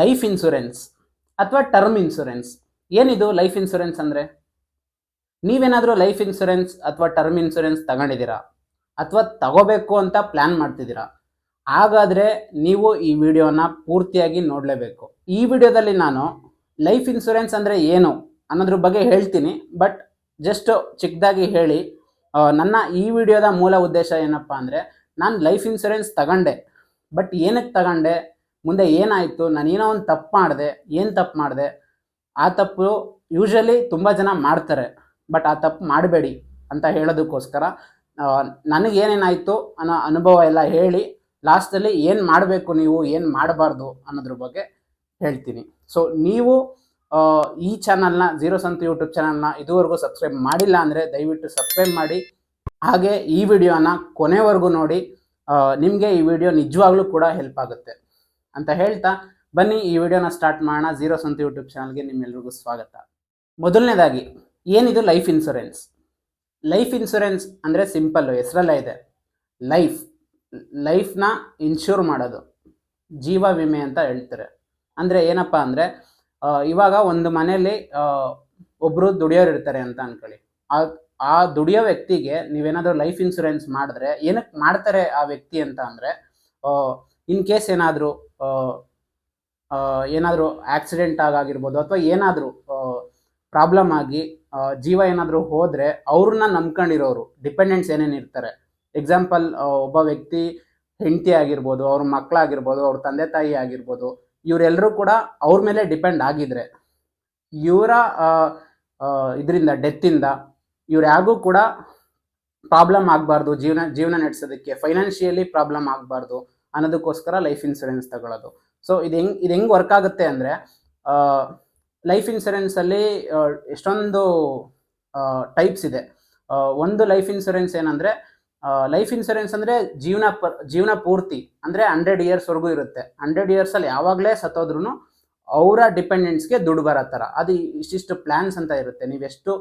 Life insurance ಅಥವಾ term insurance ಏನಿದು life insurance ಅಂದರೆ? ನೀವೇನಾದರೂ ಲೈಫ್ ಇನ್ಶೂರೆನ್ಸ್ ಅಥವಾ ಟರ್ಮ್ ಇನ್ಶೂರೆನ್ಸ್ ತಗೊಂಡಿದ್ದೀರಾ? ಅಥವಾ ತಗೋಬೇಕು ಅಂತ ಪ್ಲ್ಯಾನ್ ಮಾಡ್ತಿದ್ದೀರಾ? ಹಾಗಾದರೆ ನೀವು ಈ ವಿಡಿಯೋನ ಪೂರ್ತಿಯಾಗಿ ನೋಡಲೇಬೇಕು. ಈ ವಿಡಿಯೋದಲ್ಲಿ ನಾನು ಲೈಫ್ ಇನ್ಶೂರೆನ್ಸ್ ಅಂದರೆ ಏನು ಅನ್ನೋದ್ರ ಬಗ್ಗೆ ಹೇಳ್ತೀನಿ. ಬಟ್ ಜಸ್ಟ್ ಚಿಕ್ಕದಾಗಿ ಹೇಳಿ ನನ್ನ ಈ ವಿಡಿಯೋದ ಮೂಲ ಉದ್ದೇಶ ಏನಪ್ಪ ಅಂದರೆ, ನಾನು ಲೈಫ್ ಇನ್ಶೂರೆನ್ಸ್ ತಗೊಂಡೆ. ಬಟ್ ಏನಕ್ಕೆ ತಗೊಂಡೆ? ಮುಂದೆ ಏನಾಯಿತು? ನಾನು ಏನೋ ಒಂದು ತಪ್ಪು ಮಾಡಿದೆ. ಏನು ತಪ್ಪು ಮಾಡಿದೆ? ಆ ತಪ್ಪು ಯೂಶಲಿ ತುಂಬ ಜನ ಮಾಡ್ತಾರೆ. ಬಟ್ ಆ ತಪ್ಪು ಮಾಡಬೇಡಿ ಅಂತ ಹೇಳೋದಕ್ಕೋಸ್ಕರ ನನಗೇನೇನಾಯಿತು ಅನ್ನೋ ಅನುಭವ ಎಲ್ಲ ಹೇಳಿ, ಲಾಸ್ಟಲ್ಲಿ ಏನು ಮಾಡಬೇಕು ನೀವು, ಏನು ಮಾಡಬಾರ್ದು ಅನ್ನೋದ್ರ ಬಗ್ಗೆ ಹೇಳ್ತೀನಿ. ಸೊ ನೀವು ಈ ಚಾನಲ್ನ ಜೀರೋ ಸಂತ ಯೂಟ್ಯೂಬ್ ಚಾನಲ್ನ ಇದುವರೆಗೂ ಸಬ್ಸ್ಕ್ರೈಬ್ ಮಾಡಿಲ್ಲ ಅಂದರೆ ದಯವಿಟ್ಟು ಸಬ್ಸ್ಕ್ರೈಬ್ ಮಾಡಿ. ಹಾಗೆ ಈ ವಿಡಿಯೋನ ಕೊನೆವರೆಗೂ ನೋಡಿ. ನಿಮಗೆ ಈ ವಿಡಿಯೋ ನಿಜವಾಗ್ಲೂ ಕೂಡ ಹೆಲ್ಪ್ ಆಗುತ್ತೆ. ಅಂತ ಹೇಳ್ತಾ ಬನ್ನಿ ಈ ವಿಡಿಯೋನ ಸ್ಟಾರ್ಟ್ ಮಾಡೋಣ. ಜೀರೋ ಸಂತು ಯೂಟ್ಯೂಬ್ ಚಾನಲ್ಗೆ ನಿಮ್ಮೆಲ್ರಿಗೂ ಸ್ವಾಗತ. ಮೊದಲನೇದಾಗಿ, ಏನಿದು ಲೈಫ್ ಇನ್ಶೂರೆನ್ಸ್ ಲೈಫ್ ಇನ್ಶೂರೆನ್ಸ್ ಅಂದರೆ ಸಿಂಪಲ್ಲು ಹೆಸರಲ್ಲೇ ಇದೆ. ಲೈಫ್ ಲೈಫ್ನ ಇನ್ಶೂರ್ ಮಾಡೋದು. ಜೀವ ವಿಮೆ ಅಂತ ಹೇಳ್ತಾರೆ. ಅಂದರೆ ಏನಪ್ಪ ಅಂದರೆ ಇವಾಗ ಒಂದು ಮನೆಯಲ್ಲಿ ಒಬ್ಬರು ದುಡಿಯೋರು ಇರ್ತಾರೆ ಅಂತ ಅಂದ್ಕೊಳ್ಳಿ ಆ ಆ ದುಡಿಯೋ ವ್ಯಕ್ತಿಗೆ ನೀವೇನಾದರೂ ಲೈಫ್ ಇನ್ಶೂರೆನ್ಸ್ ಮಾಡಿದ್ರೆ ಏನಕ್ಕೆ ಮಾಡ್ತಾರೆ ಆ ವ್ಯಕ್ತಿ ಅಂತ ಅಂದರೆ ಇನ್ ಕೇಸ್ ಏನಾದರೂ ಏನಾದರೂ ಆಕ್ಸಿಡೆಂಟ್ ಆಗಾಗಿರ್ಬೋದು ಅಥವಾ ಏನಾದರೂ ಪ್ರಾಬ್ಲಮ್ ಆಗಿ ಜೀವ ಏನಾದರೂ ಹೋದರೆ ಅವ್ರನ್ನ ನಂಬ್ಕೊಂಡಿರೋರು ಡಿಪೆಂಡೆಂಟ್ಸ್ ಏನೇನು ಇರ್ತಾರೆ. ಎಕ್ಸಾಂಪಲ್ ಒಬ್ಬ ವ್ಯಕ್ತಿ ಹೆಂಡತಿ ಆಗಿರ್ಬೋದು, ಅವ್ರ ಮಕ್ಕಳಾಗಿರ್ಬೋದು ಅವ್ರ ತಂದೆ ತಾಯಿ ಆಗಿರ್ಬೋದು ಇವರೆಲ್ಲರೂ ಕೂಡ ಅವ್ರ ಮೇಲೆ ಡಿಪೆಂಡ್ ಆಗಿದ್ರೆ, ಇವರ ಇದರಿಂದ ಡೆತ್ತಿಂದ ಇವ್ರು ಯಾರಿಗೂ ಕೂಡ ಪ್ರಾಬ್ಲಮ್ ಆಗಬಾರ್ದು, ಜೀವನ ಜೀವನ ನಡೆಸೋದಕ್ಕೆ, ಫೈನಾನ್ಷಿಯಲಿ ಪ್ರಾಬ್ಲಮ್ ಆಗಬಾರ್ದು ಅನ್ನೋದಕ್ಕೋಸ್ಕರ ಲೈಫ್ ಇನ್ಸೂರೆನ್ಸ್ ತಗೊಳ್ಳೋದು ಸೊ ಇದು ಹೆಂಗ್, ಇದು ಹೆಂಗೆ ವರ್ಕ್ ಆಗುತ್ತೆ ಅಂದರೆ ಲೈಫ್ ಇನ್ಶೂರೆನ್ಸಲ್ಲಿ ಎಷ್ಟೊಂದು ಟೈಪ್ಸ್ ಇದೆ. ಒಂದು ಲೈಫ್ ಇನ್ಸೂರೆನ್ಸ್ ಏನಂದರೆ ಲೈಫ್ ಇನ್ಸೂರೆನ್ಸ್ ಅಂದರೆ ಜೀವನ ಜೀವನ ಪೂರ್ತಿ, ಅಂದರೆ ಹಂಡ್ರೆಡ್ ಇಯರ್ಸ್ವರೆಗೂ ಇರುತ್ತೆ. ಹಂಡ್ರೆಡ್ ಇಯರ್ಸಲ್ಲಿ ಯಾವಾಗಲೇ ಸತ್ತೋದ್ರೂ ಅವರ ಡಿಪೆಂಡೆಂಟ್ಸ್ಗೆ ದುಡ್ಡು ಬರೋ ಥರ. ಅದು ಇಷ್ಟಿಷ್ಟು ಪ್ಲ್ಯಾನ್ಸ್ ಅಂತ ಇರುತ್ತೆ. ನೀವೆಷ್ಟು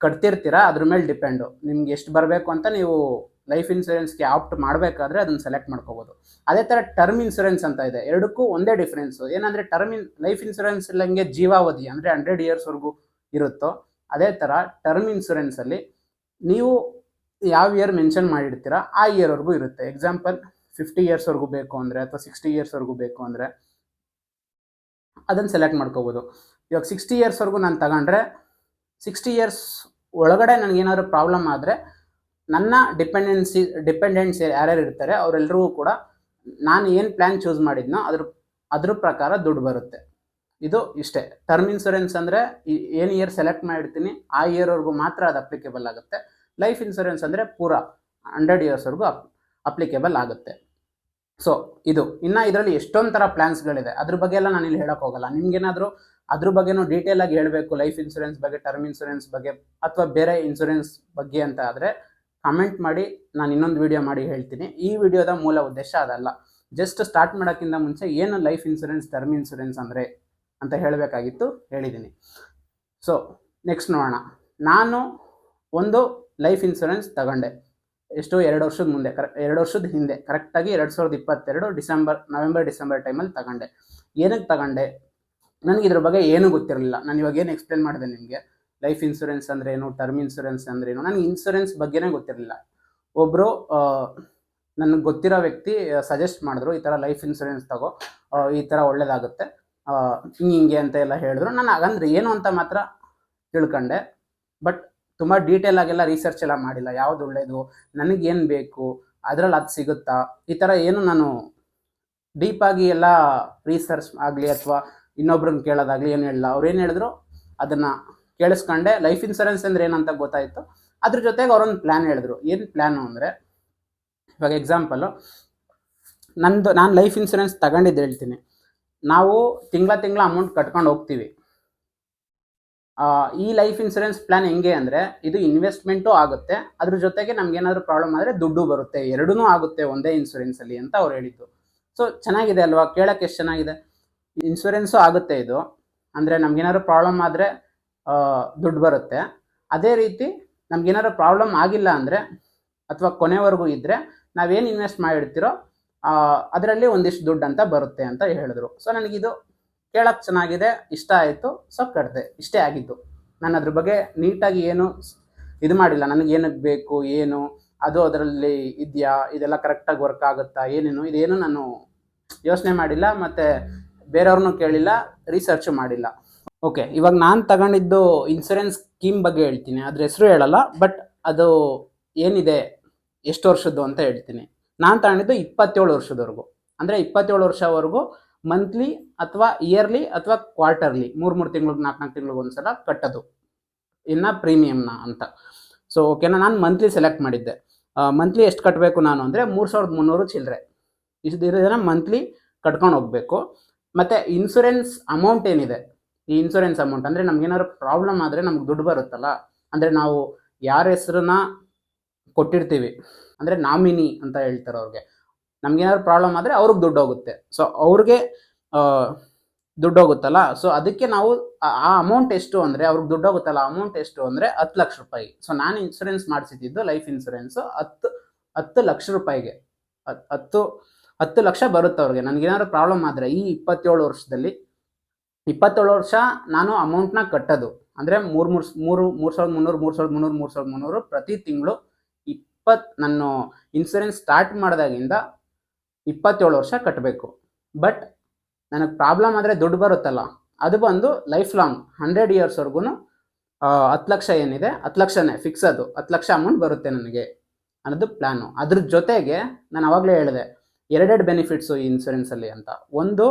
ಕಟ್ತಿರ್ತೀರಾ, ಅದ್ರ ಮೇಲೆ ಡಿಪೆಂಡು ನಿಮ್ಗೆ ಎಷ್ಟು ಬರಬೇಕು ಅಂತ ನೀವು ಲೈಫ್ ಇನ್ಶೂರೆನ್ಸ್ಗೆ ಆಪ್ಟ್ ಮಾಡಬೇಕಾದ್ರೆ ಅದನ್ನು ಸೆಲೆಕ್ಟ್ ಮಾಡ್ಕೋಬೋದು. ಅದೇ ಥರ ಟರ್ಮ್ ಇನ್ಶೂರೆನ್ಸ್ ಅಂತ ಇದೆ. ಎರಡಕ್ಕೂ ಒಂದೇ ಡಿಫ್ರೆನ್ಸು ಏನಂದರೆ ಟರ್ಮ್ ಇನ್ ಲೈಫ್ ಇನ್ಶೂರೆನ್ಸ್ ಇಲ್ಲಂಗೆ ಜೀವಾವಧಿ ಅಂದರೆ ಹಂಡ್ರೆಡ್ ಇಯರ್ಸ್ವರೆಗೂ ಇರುತ್ತೋ, ಅದೇ ಥರ ಟರ್ಮ್ ಇನ್ಶೂರೆನ್ಸಲ್ಲಿ ನೀವು ಯಾವ ಇಯರ್ ಮೆನ್ಷನ್ ಮಾಡಿರ್ತೀರಾ, ಆ ಇಯರ್ವರೆಗೂ ಇರುತ್ತೆ. ಎಕ್ಸಾಂಪಲ್ ಫಿಫ್ಟಿ ಇಯರ್ಸ್ವರೆಗೂ ಬೇಕು ಅಂದರೆ ಅಥವಾ ಸಿಕ್ಸ್ಟಿ ಇಯರ್ಸ್ವರೆಗೂ ಬೇಕು ಅಂದರೆ ಅದನ್ನು ಸೆಲೆಕ್ಟ್ ಮಾಡ್ಕೋಬೋದು. ಇವಾಗ ಸಿಕ್ಸ್ಟಿ ಇಯರ್ಸ್ವರೆಗೂ ನಾನು ತಗೊಂಡ್ರೆ ಸಿಕ್ಸ್ಟಿ ಇಯರ್ಸ್ ಒಳಗಡೆ ನನಗೇನಾದ್ರು ಪ್ರಾಬ್ಲಮ್ ಆದರೆ ನನ್ನ ಡಿಪೆಂಡೆನ್ಸಿ ಡಿಪೆಂಡೆಂಟ್ಸ್ ಯಾರ್ಯಾರು ಇರ್ತಾರೆ ಅವರೆಲ್ಲರಿಗೂ ಕೂಡ ನಾನು ಏನು ಪ್ಲ್ಯಾನ್ ಚೂಸ್ ಮಾಡಿದ್ನೋ ಅದ್ರ ಅದ್ರ ಪ್ರಕಾರ ದುಡ್ಡು ಬರುತ್ತೆ. ಇದು ಇಷ್ಟೇ. ಟರ್ಮ್ ಇನ್ಸೂರೆನ್ಸ್ ಅಂದರೆ ಏನು ಇಯರ್ ಸೆಲೆಕ್ಟ್ ಮಾಡಿರ್ತೀನಿ, ಆ ಇಯರ್ವರೆಗೂ ಮಾತ್ರ ಅದು ಅಪ್ಲಿಕೇಬಲ್ ಆಗುತ್ತೆ. ಲೈಫ್ ಇನ್ಸೂರೆನ್ಸ್ ಅಂದರೆ ಪೂರಾ ಹಂಡ್ರೆಡ್ ಇಯರ್ಸ್ವರೆಗೂ ಅಪ್ ಅಪ್ಲಿಕೇಬಲ್ ಆಗುತ್ತೆ. ಸೊ ಇದು. ಇನ್ನು ಇದರಲ್ಲಿ ಎಷ್ಟೊಂದು ಥರ ಪ್ಲ್ಯಾನ್ಸ್ಗಳಿದೆ ಅದ್ರ ಬಗ್ಗೆ ಎಲ್ಲ ನಾನು ಇಲ್ಲಿ ಹೇಳೋಕೆ ಹೋಗಲ್ಲ. ನಿಮ್ಗೇನಾದರೂ ಅದ್ರ ಬಗ್ಗೆನೂ ಡೀಟೇಲ್ ಆಗಿ ಹೇಳಬೇಕು ಲೈಫ್ ಇನ್ಶೂರೆನ್ಸ್ ಬಗ್ಗೆ ಟರ್ಮ್ ಇನ್ಶೂರೆನ್ಸ್ ಬಗ್ಗೆ, ಅಥವಾ ಬೇರೆ ಇನ್ಸೂರೆನ್ಸ್ ಬಗ್ಗೆ ಅಂತ ಆದರೆ ಕಮೆಂಟ್ ಮಾಡಿ, ನಾನು ಇನ್ನೊಂದು ವಿಡಿಯೋ ಮಾಡಿ ಹೇಳ್ತೀನಿ. ಈ ವಿಡಿಯೋದ ಮೂಲ ಉದ್ದೇಶ ಅದಲ್ಲ. ಜಸ್ಟ್ ಸ್ಟಾರ್ಟ್ ಮಾಡೋಕ್ಕಿಂತ ಮುಂಚೆ ಏನು ಲೈಫ್ ಇನ್ಸೂರೆನ್ಸ್ ಟರ್ಮ್ ಇನ್ಸೂರೆನ್ಸ್ ಅಂದರೆ ಅಂತ ಹೇಳಬೇಕಾಗಿತ್ತು ಹೇಳಿದ್ದೀನಿ ಸೊ ನೆಕ್ಸ್ಟ್ ನೋಡೋಣ. ನಾನು ಒಂದು ಲೈಫ್ ಇನ್ಸೂರೆನ್ಸ್ ತಗೊಂಡೆ. ಎಷ್ಟು ಎರಡು ವರ್ಷದ ಮುಂದೆ, ಕರೆ, ಎರಡು ವರ್ಷದ ಹಿಂದೆ ಕರೆಕ್ಟಾಗಿ ಎರಡು ಸಾವಿರದ ಇಪ್ಪತ್ತೆರಡು ಡಿಸೆಂಬರ್ ನವೆಂಬರ್ ಡಿಸೆಂಬರ್ ಟೈಮಲ್ಲಿ ತಗೊಂಡೆ. ಏನಕ್ಕೆ ತಗೊಂಡೆ? ನನಗೆ ಇದ್ರ ಬಗ್ಗೆ ಏನೂ ಗೊತ್ತಿರಲಿಲ್ಲ. ನಾನು ಇವಾಗ ಏನು ಎಕ್ಸ್ಪ್ಲೇನ್ ಮಾಡಿದೆ ನಿಮಗೆ? ಲೈಫ್ ಇನ್ಶೂರೆನ್ಸ್ ಅಂದ್ರೆ ಏನು ಟರ್ಮ್ ಇನ್ಶೂರೆನ್ಸ್ ಅಂದ್ರೆ ಏನು ನನಗೆ ಇನ್ಶೂರೆನ್ಸ್ ಬಗ್ಗೆನೇ ಗೊತ್ತಿರಲಿಲ್ಲ. ಒಬ್ಬರು ನನಗೆ ಗೊತ್ತಿರೋ ವ್ಯಕ್ತಿ ಸಜೆಸ್ಟ್ ಮಾಡಿದ್ರು, ಈ ಥರ ಲೈಫ್ ಇನ್ಶೂರೆನ್ಸ್ ತಗೋ ಈ ಥರ ಒಳ್ಳೇದಾಗುತ್ತೆ ಹಿಂಗೆ ಅಂತ ಎಲ್ಲ ಹೇಳಿದ್ರು. ನಾನು ಹಾಗಂದ್ರೆ ಏನು ಅಂತ ಮಾತ್ರ ತಿಳ್ಕೊಂಡೆ. ಬಟ್ ತುಂಬ ಡೀಟೇಲ್ ಆಗೆಲ್ಲ ರಿಸರ್ಚ್ ಎಲ್ಲ ಮಾಡಿಲ್ಲ. ಯಾವ್ದು ಒಳ್ಳೇದು ನನಗೇನು ಬೇಕು, ಅದರಲ್ಲಿ ಅದು ಸಿಗುತ್ತಾ, ಈ ಥರ ಏನು ನಾನು ಡೀಪಾಗಿ ಎಲ್ಲ ರಿಸರ್ಚ್ ಆಗಲಿ ಅಥವಾ ಇನ್ನೊಬ್ರನ್ನ ಕೇಳೋದಾಗಲಿ ಏನು ಹೇಳಲ್ಲ ಅವ್ರು ಏನು ಹೇಳಿದ್ರು, ಅದನ್ನು ಕೇಳಿಸ್ಕೊಂಡೆ. ಲೈಫ್ ಇನ್ಸೂರೆನ್ಸ್ ಅಂದ್ರೆ ಏನಂತ ಗೊತ್ತಾಯಿತು. ಅದ್ರ ಜೊತೆಗೆ ಅವರೊಂದು ಪ್ಲ್ಯಾನ್ ಹೇಳಿದ್ರು. ಏನು ಪ್ಲ್ಯಾನು ಅಂದ್ರೆ, ಇವಾಗ ಎಕ್ಸಾಂಪಲು ನಂದು, ನಾನು ಲೈಫ್ ಇನ್ಸೂರೆನ್ಸ್ ತಗೊಂಡಿದ್ದು ಹೇಳ್ತೀನಿ. ನಾವು ತಿಂಗಳ ತಿಂಗಳ ಅಮೌಂಟ್ ಕಟ್ಕೊಂಡು ಹೋಗ್ತೀವಿ. ಈ ಲೈಫ್ ಇನ್ಸೂರೆನ್ಸ್ ಪ್ಲಾನ್ ಹೆಂಗೆ ಅಂದರೆ, ಇದು ಇನ್ವೆಸ್ಟ್ಮೆಂಟು ಆಗುತ್ತೆ. ಅದ್ರ ಜೊತೆಗೆ ನಮ್ಗೆ ಏನಾದ್ರು ಪ್ರಾಬ್ಲಮ್ ಆದರೆ ದುಡ್ಡು ಬರುತ್ತೆ. ಎರಡೂ ಆಗುತ್ತೆ ಒಂದೇ ಇನ್ಶೂರೆನ್ಸಲ್ಲಿ ಅಂತ ಅವ್ರು ಹೇಳಿದ್ದು. ಸೊ ಚೆನ್ನಾಗಿದೆ ಅಲ್ವಾ? ಕೇಳೋಕ್ಕೆ ಎಷ್ಟು ಚೆನ್ನಾಗಿದೆ? ಇನ್ಸೂರೆನ್ಸು ಆಗುತ್ತೆ ಇದು. ಅಂದರೆ ನಮ್ಗೇನಾದ್ರು ಪ್ರಾಬ್ಲಮ್ ಆದರೆ ದುಡ್ಡು ಬರುತ್ತೆ. ಅದೇ ರೀತಿ ನಮ್ಗೇನಾದ್ರು ಪ್ರಾಬ್ಲಮ್ ಆಗಿಲ್ಲ ಅಂದರೆ ಅಥವಾ ಕೊನೆವರೆಗೂ ಇದ್ದರೆ ನಾವೇನು ಇನ್ವೆಸ್ಟ್ ಮಾಡಿರ್ತೀರೋ ಅದರಲ್ಲಿ ಒಂದಿಷ್ಟು ದುಡ್ಡು ಅಂತ ಬರುತ್ತೆ ಅಂತ ಹೇಳಿದ್ರು. ಸೊ ನನಗಿದು ಕೇಳಕ್ಕೆ ಚೆನ್ನಾಗಿದೆ, ಇಷ್ಟ ಆಯಿತು ಸೊ ಕಟ್ಟಿದೆ ಇಷ್ಟೇ ಆಗಿದ್ದು. ನಾನು ಅದ್ರ ಬಗ್ಗೆ ನೀಟಾಗಿ ಏನು ಇದು ಮಾಡಿಲ್ಲ. ನನಗೆ ಏನಕ್ಕೆ ಬೇಕು, ಏನು, ಅದು ಅದರಲ್ಲಿ ಇದೆಯಾ, ಇದೆಲ್ಲ ಕರೆಕ್ಟಾಗಿ ವರ್ಕ್ ಆಗುತ್ತಾ, ಏನೇನು, ಇದೇನು ನಾನು ಯೋಚನೆ ಮಾಡಿಲ್ಲ, ಮತ್ತು ಬೇರೆಯವ್ರನ್ನೂ ಕೇಳಿಲ್ಲ ರಿಸರ್ಚು ಮಾಡಿಲ್ಲ. ಓಕೆ ಇವಾಗ ನಾನು ತಗೊಂಡಿದ್ದು ಇನ್ಸೂರೆನ್ಸ್ ಸ್ಕೀಮ್ ಬಗ್ಗೆ ಹೇಳ್ತೀನಿ. ಅದ್ರ ಹೆಸರು ಹೇಳಲ್ಲ ಬಟ್ ಅದು ಏನಿದೆ, ಎಷ್ಟು ವರ್ಷದ್ದು ಅಂತ ಹೇಳ್ತೀನಿ. ನಾನು ತಗೊಂಡಿದ್ದು ಇಪ್ಪತ್ತೇಳು ವರ್ಷದವರೆಗೂ. ಅಂದರೆ ಇಪ್ಪತ್ತೇಳು ವರ್ಷವರೆಗೂ ಮಂತ್ಲಿ ಅಥವಾ ಇಯರ್ಲಿ ಅಥವಾ ಕ್ವಾರ್ಟರ್ಲಿ ಮೂರು ಮೂರು ತಿಂಗಳಿಗೆ ನಾಲ್ಕು ನಾಲ್ಕು ತಿಂಗಳಿಗೆ ಒಂದ್ಸಲ ಕಟ್ಟೋದು. ಇನ್ನು ಪ್ರೀಮಿಯಂನ ಅಂತ. ಸೊ ಓಕೆನಾ ನಾನು ಮಂತ್ಲಿ ಸೆಲೆಕ್ಟ್ ಮಾಡಿದ್ದೆ. ಮಂತ್ಲಿ ಎಷ್ಟು ಕಟ್ಟಬೇಕು ನಾನು ಅಂದರೆ ಮೂರು ಸಾವಿರದ ಮುನ್ನೂರು ಚಿಲ್ಲರೆ. ಇಷ್ಟು ದಿನ ಮಂತ್ಲಿ ಕಟ್ಕೊಂಡು ಹೋಗಬೇಕು. ಮತ್ತು ಇನ್ಸೂರೆನ್ಸ್ ಅಮೌಂಟ್ ಏನಿದೆ? ಈ ಇನ್ಸೂರೆನ್ಸ್ ಅಮೌಂಟ್ ಅಂದರೆ ನಮ್ಗೇನಾದ್ರು ಪ್ರಾಬ್ಲಮ್ ಆದರೆ ನಮ್ಗೆ ದುಡ್ಡು ಬರುತ್ತಲ್ಲ, ಅಂದರೆ ನಾವು ಯಾರ ಹೆಸ್ರನ್ನ ಕೊಟ್ಟಿರ್ತೀವಿ, ಅಂದರೆ ನಾಮಿನಿ ಅಂತ ಹೇಳ್ತಾರೆ ಅವ್ರಿಗೆ. ನಮ್ಗೇನಾದ್ರು ಪ್ರಾಬ್ಲಮ್ ಆದರೆ ಅವ್ರಿಗೆ ದುಡ್ಡು ಹೋಗುತ್ತೆ. ಸೊ ಅವ್ರಿಗೆ ದುಡ್ಡು ಹೋಗುತ್ತಲ್ಲ ಸೊ ಅದಕ್ಕೆ ನಾವು ಆ- ಅಮೌಂಟ್ ಎಷ್ಟು ಅಂದರೆ ಅವ್ರಿಗೆ ದುಡ್ಡು ಹೋಗುತ್ತಲ್ಲ ಅಮೌಂಟ್ ಎಷ್ಟು ಅಂದರೆ ಹತ್ತು ಲಕ್ಷ ರೂಪಾಯಿ. ಸೊ ನಾನು ಇನ್ಸೂರೆನ್ಸ್ ಮಾಡಿಸಿದ್ದು ಲೈಫ್ ಇನ್ಸೂರೆನ್ಸು ಹತ್ತು ಹತ್ತು ಲಕ್ಷ ರೂಪಾಯಿಗೆ. ಹತ್- ಹತ್ತು ಹತ್ತು ಲಕ್ಷ ಬರುತ್ತೆ ಅವ್ರಿಗೆ. ನನಗೇನಾದ್ರು ಪ್ರಾಬ್ಲಮ್ ಆದರೆ ಈ ಇಪ್ಪತ್ತೇಳು ವರ್ಷದಲ್ಲಿ ಇಪ್ಪತ್ತೇಳು ವರ್ಷ ನಾನು ಅಮೌಂಟ್ನ ಕಟ್ಟೋದು. ಅಂದರೆ ಮೂರು ಮೂರು ಮೂರು ಮೂರು ಸಾವಿರದ ಮುನ್ನೂರು, ಮೂರು ಸಾವಿರದ ಮುನ್ನೂರು, ಮೂರು ಸಾವಿರದ ಮುನ್ನೂರು ಪ್ರತಿ ತಿಂಗಳು ಇಪ್ಪತ್ತು ನಾನು ಇನ್ಸೂರೆನ್ಸ್ ಸ್ಟಾರ್ಟ್ ಮಾಡಿದಾಗಿಂದ ಇಪ್ಪತ್ತೇಳು ವರ್ಷ ಕಟ್ಟಬೇಕು. ಬಟ್ ನನಗೆ ಪ್ರಾಬ್ಲಮ್ ಆದರೆ ದುಡ್ಡು ಬರುತ್ತಲ್ಲ. ಅದು ಬಂದು ಲೈಫ್ ಲಾಂಗ್ ಹಂಡ್ರೆಡ್ ಇಯರ್ಸ್ವರೆಗೂ ಹತ್ತು ಲಕ್ಷ ಏನಿದೆ, ಹತ್ತು ಲಕ್ಷನೇ ಫಿಕ್ಸ್ ಅದು. ಹತ್ತು ಲಕ್ಷ ಅಮೌಂಟ್ ಬರುತ್ತೆ ನನಗೆ ಅನ್ನೋದು ಪ್ಲ್ಯಾನು ಅದ್ರ ಜೊತೆಗೆ ನಾನು ಅವಾಗಲೇ ಹೇಳಿದೆ, ಎರಡೆರಡು ಬೆನಿಫಿಟ್ಸು ಈ ಇನ್ಸೂರೆನ್ಸಲ್ಲಿ ಅಂತ. ಒಂದು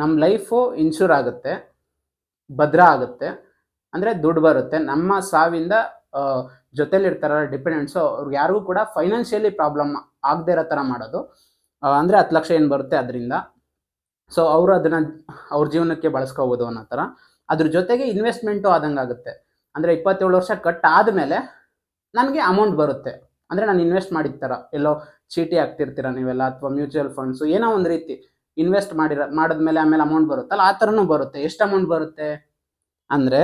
ನಮ್ಮ ಲೈಫು ಇನ್ಶೂರ್ ಆಗುತ್ತೆ, ಭದ್ರ ಆಗುತ್ತೆ, ಅಂದರೆ ದುಡ್ಡು ಬರುತ್ತೆ. ನಮ್ಮ ಸಾವಿಂದ ಜೊತೆಲಿರ್ತಾರಲ್ಲ ಡಿಪೆಂಡೆಂಟ್ಸು ಅವ್ರಿಗೆ ಯಾರಿಗೂ ಕೂಡ ಫೈನಾನ್ಷಿಯಲಿ ಪ್ರಾಬ್ಲಮ್ ಆಗದೇ ಇರೋ ಥರ ಮಾಡೋದು. ಅಂದರೆ ಹತ್ತು ಲಕ್ಷ ಏನು ಬರುತ್ತೆ ಅದರಿಂದ. ಸೊ ಅವರು ಅದನ್ನು, ಅವ್ರ ಜೀವನಕ್ಕೆ ಬಳಸ್ಕೋಬೋದು ಅನ್ನೋ ಥರ ಅದ್ರ ಜೊತೆಗೆ ಇನ್ವೆಸ್ಟ್ಮೆಂಟು ಆದಂಗೆ ಆಗುತ್ತೆ. ಅಂದರೆ ಇಪ್ಪತ್ತೇಳು ವರ್ಷ ಕಟ್ ಆದಮೇಲೆ ನನಗೆ ಅಮೌಂಟ್ ಬರುತ್ತೆ. ಅಂದರೆ ನಾನು ಇನ್ವೆಸ್ಟ್ ಮಾಡಿದ ಥರ ಎಲ್ಲೋ ಚೀಟಿ ಹಾಕ್ತಿರ್ತೀರ ನೀವೆಲ್ಲ, ಅಥವಾ ಮ್ಯೂಚುವಲ್ ಫಂಡ್ಸು ಏನೋ ಒಂದು ರೀತಿ. ಇನ್ವೆಸ್ಟ್ ಮಾಡಿರ, ಮಾಡಿದ್ಮೇಲೆ ಆಮೇಲೆ ಅಮೌಂಟ್ ಬರುತ್ತಲ್ಲ, ಆ ಥರನೂ ಬರುತ್ತೆ. ಎಷ್ಟು ಅಮೌಂಟ್ ಬರುತ್ತೆ? ಅಂದರೆ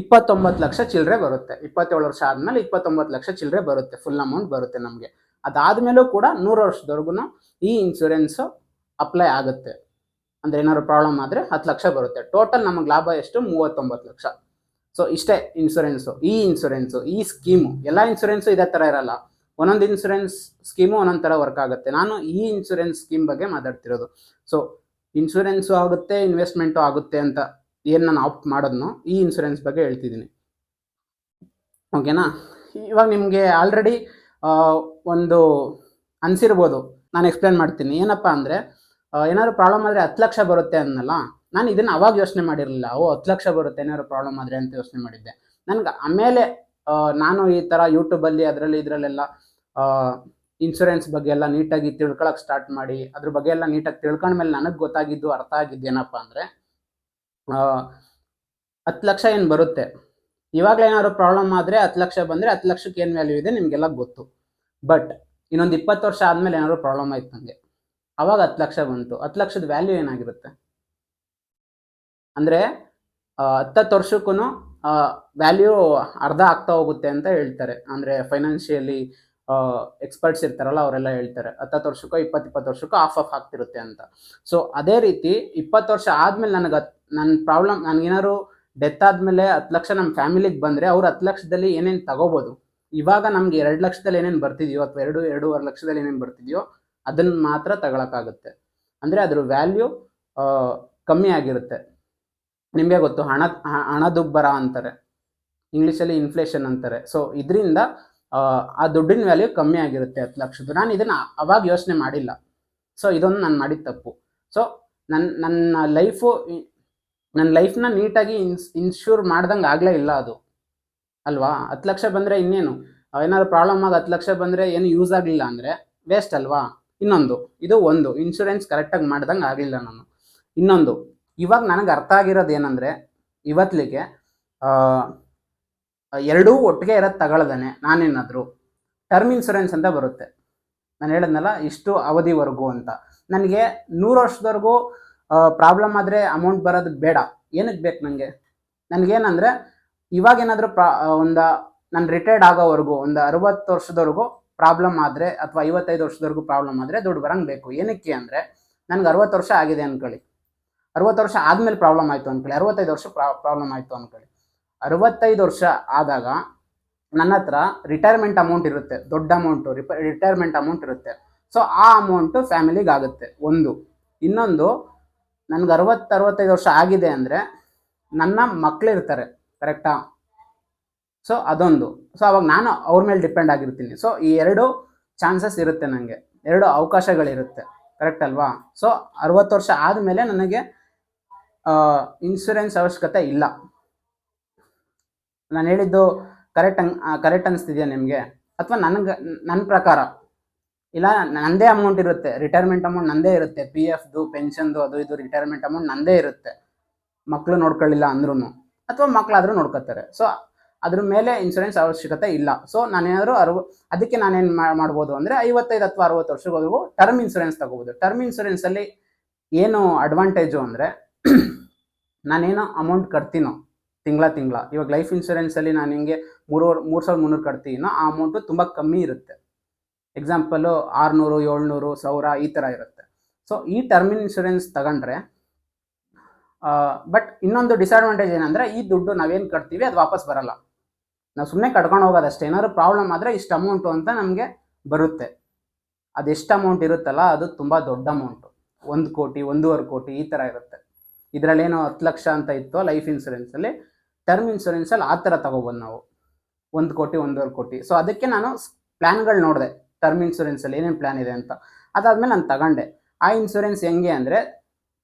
ಇಪ್ಪತ್ತೊಂಬತ್ತು ಲಕ್ಷ ಚಿಲ್ಲರೆ ಬರುತ್ತೆ. ಇಪ್ಪತ್ತೇಳು ವರ್ಷ ಆದಮೇಲೆ ಇಪ್ಪತ್ತೊಂಬತ್ತು ಲಕ್ಷ ಚಿಲ್ಲರೆ ಬರುತ್ತೆ. ಫುಲ್ ಅಮೌಂಟ್ ಬರುತ್ತೆ ನಮಗೆ. ಅದಾದಮೇಲೂ ಕೂಡ ನೂರು ವರ್ಷದವರೆಗೂ ಈ ಇನ್ಸೂರೆನ್ಸು ಅಪ್ಲೈ ಆಗುತ್ತೆ. ಅಂದರೆ ಏನಾದ್ರು ಪ್ರಾಬ್ಲಮ್ ಆದರೆ ಹತ್ತು ಲಕ್ಷ ಬರುತ್ತೆ. ಟೋಟಲ್ ನಮಗೆ ಲಾಭ ಎಷ್ಟು? ಮೂವತ್ತೊಂಬತ್ತು ಲಕ್ಷ. ಸೊ ಇಷ್ಟೇ ಇನ್ಸೂರೆನ್ಸು ಈ ಇನ್ಸೂರೆನ್ಸು ಈ ಸ್ಕೀಮು ಎಲ್ಲ ಇನ್ಸೂರೆನ್ಸು ಇದೇ ಥರ ಇರಲ್ಲ. ಒಂದೊಂದು ಇನ್ಸೂರೆನ್ಸ್ ಸ್ಕೀಮು ಒಂದೊಂದು ಥರ ವರ್ಕ್ ಆಗುತ್ತೆ. ನಾನು ಈ ಇನ್ಸೂರೆನ್ಸ್ ಸ್ಕೀಮ್ ಬಗ್ಗೆ ಮಾತಾಡ್ತಿರೋದು. ಸೊ ಇನ್ಸೂರೆನ್ಸು ಆಗುತ್ತೆ ಇನ್ವೆಸ್ಟ್ಮೆಂಟು ಆಗುತ್ತೆ ಅಂತ ಏನು ನಾನು ಆಪ್ಟ್ ಮಾಡೋದ್ನೋ ಈ ಇನ್ಸೂರೆನ್ಸ್ ಬಗ್ಗೆ ಹೇಳ್ತಿದ್ದೀನಿ. ಓಕೆನಾ ಇವಾಗ ನಿಮಗೆ ಆಲ್ರೆಡಿ ಒಂದು ಅನಿಸಿರ್ಬೋದು. ನಾನು ಎಕ್ಸ್ಪ್ಲೇನ್ ಮಾಡ್ತೀನಿ. ಏನಪ್ಪ ಅಂದರೆ ಏನಾದ್ರು ಪ್ರಾಬ್ಲಮ್ ಆದರೆ ಹತ್ತು ಲಕ್ಷ ಬರುತ್ತೆ ಅನ್ನಲ್ಲ ನಾನು ಇದನ್ನು ಅವಾಗ ಯೋಚನೆ ಮಾಡಿರಲಿಲ್ಲ. ಓ, ಹತ್ತು ಲಕ್ಷ ಬರುತ್ತೆ, ಏನಾದ್ರು ಪ್ರಾಬ್ಲಮ್ ಆದರೆ ಅಂತ ಯೋಚನೆ ಮಾಡಿದ್ದೆ. ನನಗೆ ಆಮೇಲೆ ನಾನು ಈ ಥರ ಯೂಟ್ಯೂಬಲ್ಲಿ ಅದರಲ್ಲಿ, ಇದರಲ್ಲೆಲ್ಲ ಇನ್ಶೂರೆನ್ಸ್ ಬಗ್ಗೆ ಎಲ್ಲ ನೀಟಾಗಿ ತಿಳ್ಕೊಳಕ್ ಸ್ಟಾರ್ಟ್ ಮಾಡಿ, ಅದ್ರ ಬಗ್ಗೆ ಎಲ್ಲ ನೀಟಾಗಿ ತಿಳ್ಕೊಂಡ್ಮೇಲೆ ನನಗೆ ಗೊತ್ತಾಗಿದ್ದು ಅರ್ಥ ಆಗಿದ್ದು ಏನಪ್ಪ ಅಂದರೆ ಹತ್ತು ಲಕ್ಷ ಏನು ಬರುತ್ತೆ? ಇವಾಗಲೇ ಏನಾದ್ರು ಪ್ರಾಬ್ಲಮ್ ಆದರೆ ಹತ್ತು ಲಕ್ಷ ಬಂದರೆ ಹತ್ತು ಲಕ್ಷಕ್ಕೆ ಏನು ವ್ಯಾಲ್ಯೂ ಇದೆ ನಿಮಗೆಲ್ಲ ಗೊತ್ತು. ಬಟ್ ಇನ್ನೊಂದು ಇಪ್ಪತ್ತು ವರ್ಷ ಆದಮೇಲೆ ಏನಾದ್ರು ಪ್ರಾಬ್ಲಮ್ ಆಯ್ತು ನನಗೆ ಅವಾಗ ಹತ್ತು ಲಕ್ಷ ಬಂತು. ಹತ್ತು ಲಕ್ಷದ ವ್ಯಾಲ್ಯೂ ಏನಾಗಿರುತ್ತೆ? ಅಂದರೆ ಹತ್ತತ್ತು ವರ್ಷಕ್ಕೂ ವ್ಯಾಲ್ಯೂ ಅರ್ಧ ಆಗ್ತಾ ಹೋಗುತ್ತೆ ಅಂತ ಹೇಳ್ತಾರೆ. ಅಂದರೆ ಫೈನಾನ್ಷಿಯಲಿ ಎಕ್ಸ್ಪರ್ಟ್ಸ್ ಇರ್ತಾರಲ್ಲ, ಅವರೆಲ್ಲ ಹೇಳ್ತಾರೆ ಹತ್ತತ್ತು ವರ್ಷಕ್ಕೂ, ಇಪ್ಪತ್ತು ಇಪ್ಪತ್ತು ವರ್ಷಕ್ಕೂ ಆಫ್ ಆಫ್ ಆಗ್ತಿರುತ್ತೆ ಅಂತ. ಸೊ ಅದೇ ರೀತಿ ಇಪ್ಪತ್ತು ವರ್ಷ ಆದಮೇಲೆ ನನಗೆ ನನ್ನ ಪ್ರಾಬ್ಲಮ್ ನನಗೇನಾದ್ರು ಡೆತ್ ಆದಮೇಲೆ ಹತ್ತು ಲಕ್ಷ ನಮ್ಮ ಫ್ಯಾಮಿಲಿಗೆ ಬಂದರೆ ಅವ್ರು ಹತ್ತು ಲಕ್ಷದಲ್ಲಿ ಏನೇನು ತಗೋಬೋದು? ಇವಾಗ ನಮ್ಗೆ ಎರಡು ಲಕ್ಷದಲ್ಲಿ ಏನೇನು ಬರ್ತಿದೆಯೋ ಅಥವಾ ಎರಡು, ಎರಡೂವರೆ ಲಕ್ಷದಲ್ಲಿ ಏನೇನು ಬರ್ತಿದೆಯೋ ಅದನ್ನು ಮಾತ್ರ ತಗೊಳಕ್ಕಾಗುತ್ತೆ. ಅಂದರೆ ಅದ್ರ ವ್ಯಾಲ್ಯೂ ಕಮ್ಮಿ ಆಗಿರುತ್ತೆ. ನಿಮಗೆ ಗೊತ್ತು, ಹಣ ಹಣದುಬ್ಬರ ಅಂತಾರೆ. ಇಂಗ್ಲೀಷಲ್ಲಿ ಇನ್ಫ್ಲೇಷನ್ ಅಂತಾರೆ. ಸೊ ಇದರಿಂದ ಆ ದುಡ್ಡಿನ ವ್ಯಾಲ್ಯೂ ಕಮ್ಮಿ ಆಗಿರುತ್ತೆ ಹತ್ತು ಲಕ್ಷದ್ದು. ನಾನು ಇದನ್ನು ಅವಾಗ ಯೋಚನೆ ಮಾಡಿಲ್ಲ. ಸೊ ಇದೊಂದು ನಾನು ಮಾಡಿದ ತಪ್ಪು. ಸೊ ನನ್ನ ನನ್ನ ಲೈಫು ನನ್ನ ಲೈಫ್ನ ನೀಟಾಗಿ ಇನ್ಸ್ ಇನ್ಶೂರ್ ಮಾಡ್ದಂಗೆ ಆಗಲೇ ಇಲ್ಲ ಅದು. ಅಲ್ವಾ? ಹತ್ತು ಲಕ್ಷ ಬಂದರೆ ಇನ್ನೇನು? ಏನಾದ್ರು ಪ್ರಾಬ್ಲಮ್ ಆಗಿ ಹತ್ತು ಲಕ್ಷ ಬಂದರೆ ಏನು ಯೂಸ್ ಆಗಲಿಲ್ಲ ಅಂದರೆ ವೇಸ್ಟ್ ಅಲ್ವಾ? ಇನ್ನೊಂದು. ಇದು ಒಂದು. ಇನ್ಶೂರೆನ್ಸ್ ಕರೆಕ್ಟಾಗಿ ಮಾಡ್ದಂಗೆ ಆಗಲಿಲ್ಲ ನಾನು. ಇನ್ನೊಂದು. ಇವಾಗ ನನಗೆ ಅರ್ಥ ಆಗಿರೋದು ಏನಂದರೆ ಇವತ್ತಲಿಗೆ ಎರಡೂ ಒಟ್ಟಿಗೆ ಇರೋದು ತಗೊಳ್ದಾನೆ. ನಾನೇನಾದರೂ ಟರ್ಮ್ ಇನ್ಶೂರೆನ್ಸ್ ಅಂತ ಬರುತ್ತೆ. ನಾನು ಹೇಳಿದ್ನಲ್ಲ, ಇಷ್ಟು ಅವಧಿವರೆಗೂ ಅಂತ. ನನಗೆ ನೂರು ವರ್ಷದವರೆಗೂ ಪ್ರಾಬ್ಲಮ್ ಆದರೆ ಅಮೌಂಟ್ ಬರೋದು ಬೇಡ. ಏನಕ್ಕೆ ಬೇಕು ನನಗೆ ನನಗೇನಂದರೆ, ಇವಾಗೇನಾದರೂ ಪ್ರಾ ಒಂದು, ನಾನು ರಿಟೈರ್ಡ್ ಆಗೋವರೆಗೂ, ಒಂದು ಅರವತ್ತು ವರ್ಷದವರೆಗೂ ಪ್ರಾಬ್ಲಮ್ ಆದರೆ, ಅಥವಾ ಐವತ್ತೈದು ವರ್ಷದವರೆಗೂ ಪ್ರಾಬ್ಲಮ್ ಆದರೆ ದುಡ್ಡು ಬರಂಗೆ ಬೇಕು. ಏನಕ್ಕೆ ಅಂದರೆ, ನನಗೆ ಅರವತ್ತು ವರ್ಷ ಆಗಿದೆ ಅಂದ್ಕೊಳ್ಳಿ ಅರವತ್ತು ವರ್ಷ ಆದಮೇಲೆ ಪ್ರಾಬ್ಲಮ್ ಆಯಿತು ಅಂದ್ಕೊಳ್ಳಿ ಅರವತ್ತೈದು ವರ್ಷ ಪ್ರಾಬ್ಲಮ್ ಆಯಿತು ಅಂದ್ಕೊಳ್ಳಿ ಅರವತ್ತೈದು ವರ್ಷ ಆದಾಗ ನನ್ನ ಹತ್ರ ರಿಟೈರ್ಮೆಂಟ್ ಅಮೌಂಟ್ ಇರುತ್ತೆ. ದೊಡ್ಡ ಅಮೌಂಟು ರಿಟೈರ್ಮೆಂಟ್ ಅಮೌಂಟ್ ಇರುತ್ತೆ. ಸೊ ಆ ಅಮೌಂಟು ಫ್ಯಾಮಿಲಿಗೆ ಆಗುತ್ತೆ. ಒಂದು. ಇನ್ನೊಂದು, ನನಗೆ ಅರವತ್ತು, ಅರವತ್ತೈದು ವರ್ಷ ಆಗಿದೆ ಅಂದರೆ ನನ್ನ ಮಕ್ಕಳಿರ್ತಾರೆ ಕರೆಕ್ಟಾ ಸೊ ಅದೊಂದು. ಸೊ ಅವಾಗ ನಾನು ಅವ್ರ ಮೇಲೆ ಡಿಪೆಂಡ್ ಆಗಿರ್ತೀನಿ. ಸೊ ಈ ಎರಡು ಚಾನ್ಸಸ್ ಇರುತ್ತೆ ನನಗೆ ಎರಡು ಅವಕಾಶಗಳಿರುತ್ತೆ. ಕರೆಕ್ಟ್ ಅಲ್ವಾ? ಸೊ ಅರವತ್ತು ವರ್ಷ ಆದಮೇಲೆ ನನಗೆ ಇನ್ಶೂರೆನ್ಸ್ ಅವಶ್ಯಕತೆ ಇಲ್ಲ. ನಾನು ಹೇಳಿದ್ದು ಕರೆಕ್ಟ್ ಕರೆಕ್ಟ್ ಅನಿಸ್ತಿದೆಯಾ ನಿಮಗೆ? ಅಥವಾ ನನಗೆ ನನ್ನ ಪ್ರಕಾರ, ಇಲ್ಲ, ನಂದೇ ಅಮೌಂಟ್ ಇರುತ್ತೆ ರಿಟೈರ್ಮೆಂಟ್ ಅಮೌಂಟ್ ನಂದೇ ಇರುತ್ತೆ ಪಿ ಎಫ್ದು ಪೆನ್ಷನ್ದು ಅದು ಇದು ರಿಟೈರ್ಮೆಂಟ್ ಅಮೌಂಟ್ ನಂದೇ ಇರುತ್ತೆ. ಮಕ್ಕಳು ನೋಡ್ಕೊಳ್ಳಿಲ್ಲ ಅಂದ್ರೂ ಅಥವಾ ಮಕ್ಕಳಾದರೂ ನೋಡ್ಕೋತಾರೆ. ಸೊ ಅದ್ರ ಮೇಲೆ ಇನ್ಶೂರೆನ್ಸ್ ಅವಶ್ಯಕತೆ ಇಲ್ಲ. ಸೊ ನಾನೇನಾದರೂ ಅರವ, ಅದಕ್ಕೆ ನಾನೇನು ಮಾಡ್ಬೋದು ಅಂದರೆ ಐವತ್ತೈದು ಅಥವಾ ಅರವತ್ತು ವರ್ಷವರೆಗೂ ಟರ್ಮ್ ಇನ್ಶೂರೆನ್ಸ್ ತಗೋಬೋದು. ಟರ್ಮ್ ಇನ್ಶೂರೆನ್ಸಲ್ಲಿ ಏನು ಅಡ್ವಾಂಟೇಜು ಅಂದರೆ, ನಾನೇನೋ ಅಮೌಂಟ್ ಕಟ್ತೀನೋ ತಿಂಗಳ ತಿಂಗಳ. ಇವಾಗ ಲೈಫ್ ಇನ್ಶೂರೆನ್ಸಲ್ಲಿ ನಾನು ಹಿಂಗೆ ಮೂರು ಮೂರು ಸಾವಿರದ ಮುನ್ನೂರು ಕಟ್ತೀನೋ ಆ ಅಮೌಂಟು ತುಂಬ ಕಮ್ಮಿ ಇರುತ್ತೆ. ಎಕ್ಸಾಂಪಲು ಆರುನೂರು, ಏಳ್ನೂರು, ಸಾವಿರ ಈ ಥರ ಇರುತ್ತೆ. ಸೊ ಈ ಟರ್ಮ್ ಇನ್ಶೂರೆನ್ಸ್ ತಗೊಂಡ್ರೆ ಬಟ್ ಇನ್ನೊಂದು ಡಿಸ್ಅಡ್ವಾಂಟೇಜ್ ಏನಂದರೆ ಈ ದುಡ್ಡು ನಾವೇನು ಕಟ್ತೀವಿ ಅದು ವಾಪಸ್ ಬರಲ್ಲ. ನಾವು ಸುಮ್ಮನೆ ಕಟ್ಕೊಂಡು ಹೋಗೋದಷ್ಟೇ ಏನಾದ್ರು ಪ್ರಾಬ್ಲಮ್ ಆದರೆ ಇಷ್ಟು ಅಮೌಂಟು ಅಂತ ನಮಗೆ ಬರುತ್ತೆ. ಅದೆಷ್ಟು ಅಮೌಂಟ್ ಇರುತ್ತಲ್ಲ ಅದು ತುಂಬ ದೊಡ್ಡ ಅಮೌಂಟು ಒಂದು ಕೋಟಿ, ಒಂದೂವರೆ ಕೋಟಿ ಈ ಥರ ಇರುತ್ತೆ. ಇದರಲ್ಲೇನೋ ಹತ್ತು ಲಕ್ಷ ಅಂತ ಇತ್ತು ಲೈಫ್ ಇನ್ಶೂರೆನ್ಸಲ್ಲಿ ಟರ್ಮ್ ಇನ್ಶೂರೆನ್ಸಲ್ಲಿ ಆ ಥರ ತಗೋಬೋದು ನಾವು. ಒಂದು ಕೋಟಿ, ಒಂದೂವರೆ ಕೋಟಿ. ಸೊ ಅದಕ್ಕೆ ನಾನು ಪ್ಲ್ಯಾನ್ಗಳು ನೋಡಿದೆ. ಟರ್ಮ್ ಇನ್ಶೂರೆನ್ಸಲ್ಲಿ ಏನೇನು ಪ್ಲ್ಯಾನ್ ಇದೆ ಅಂತ. ಅದಾದಮೇಲೆ ನಾನು ತಗೊಂಡೆ. ಆ ಇನ್ಶೂರೆನ್ಸ್ ಹೆಂಗೆ ಅಂದರೆ,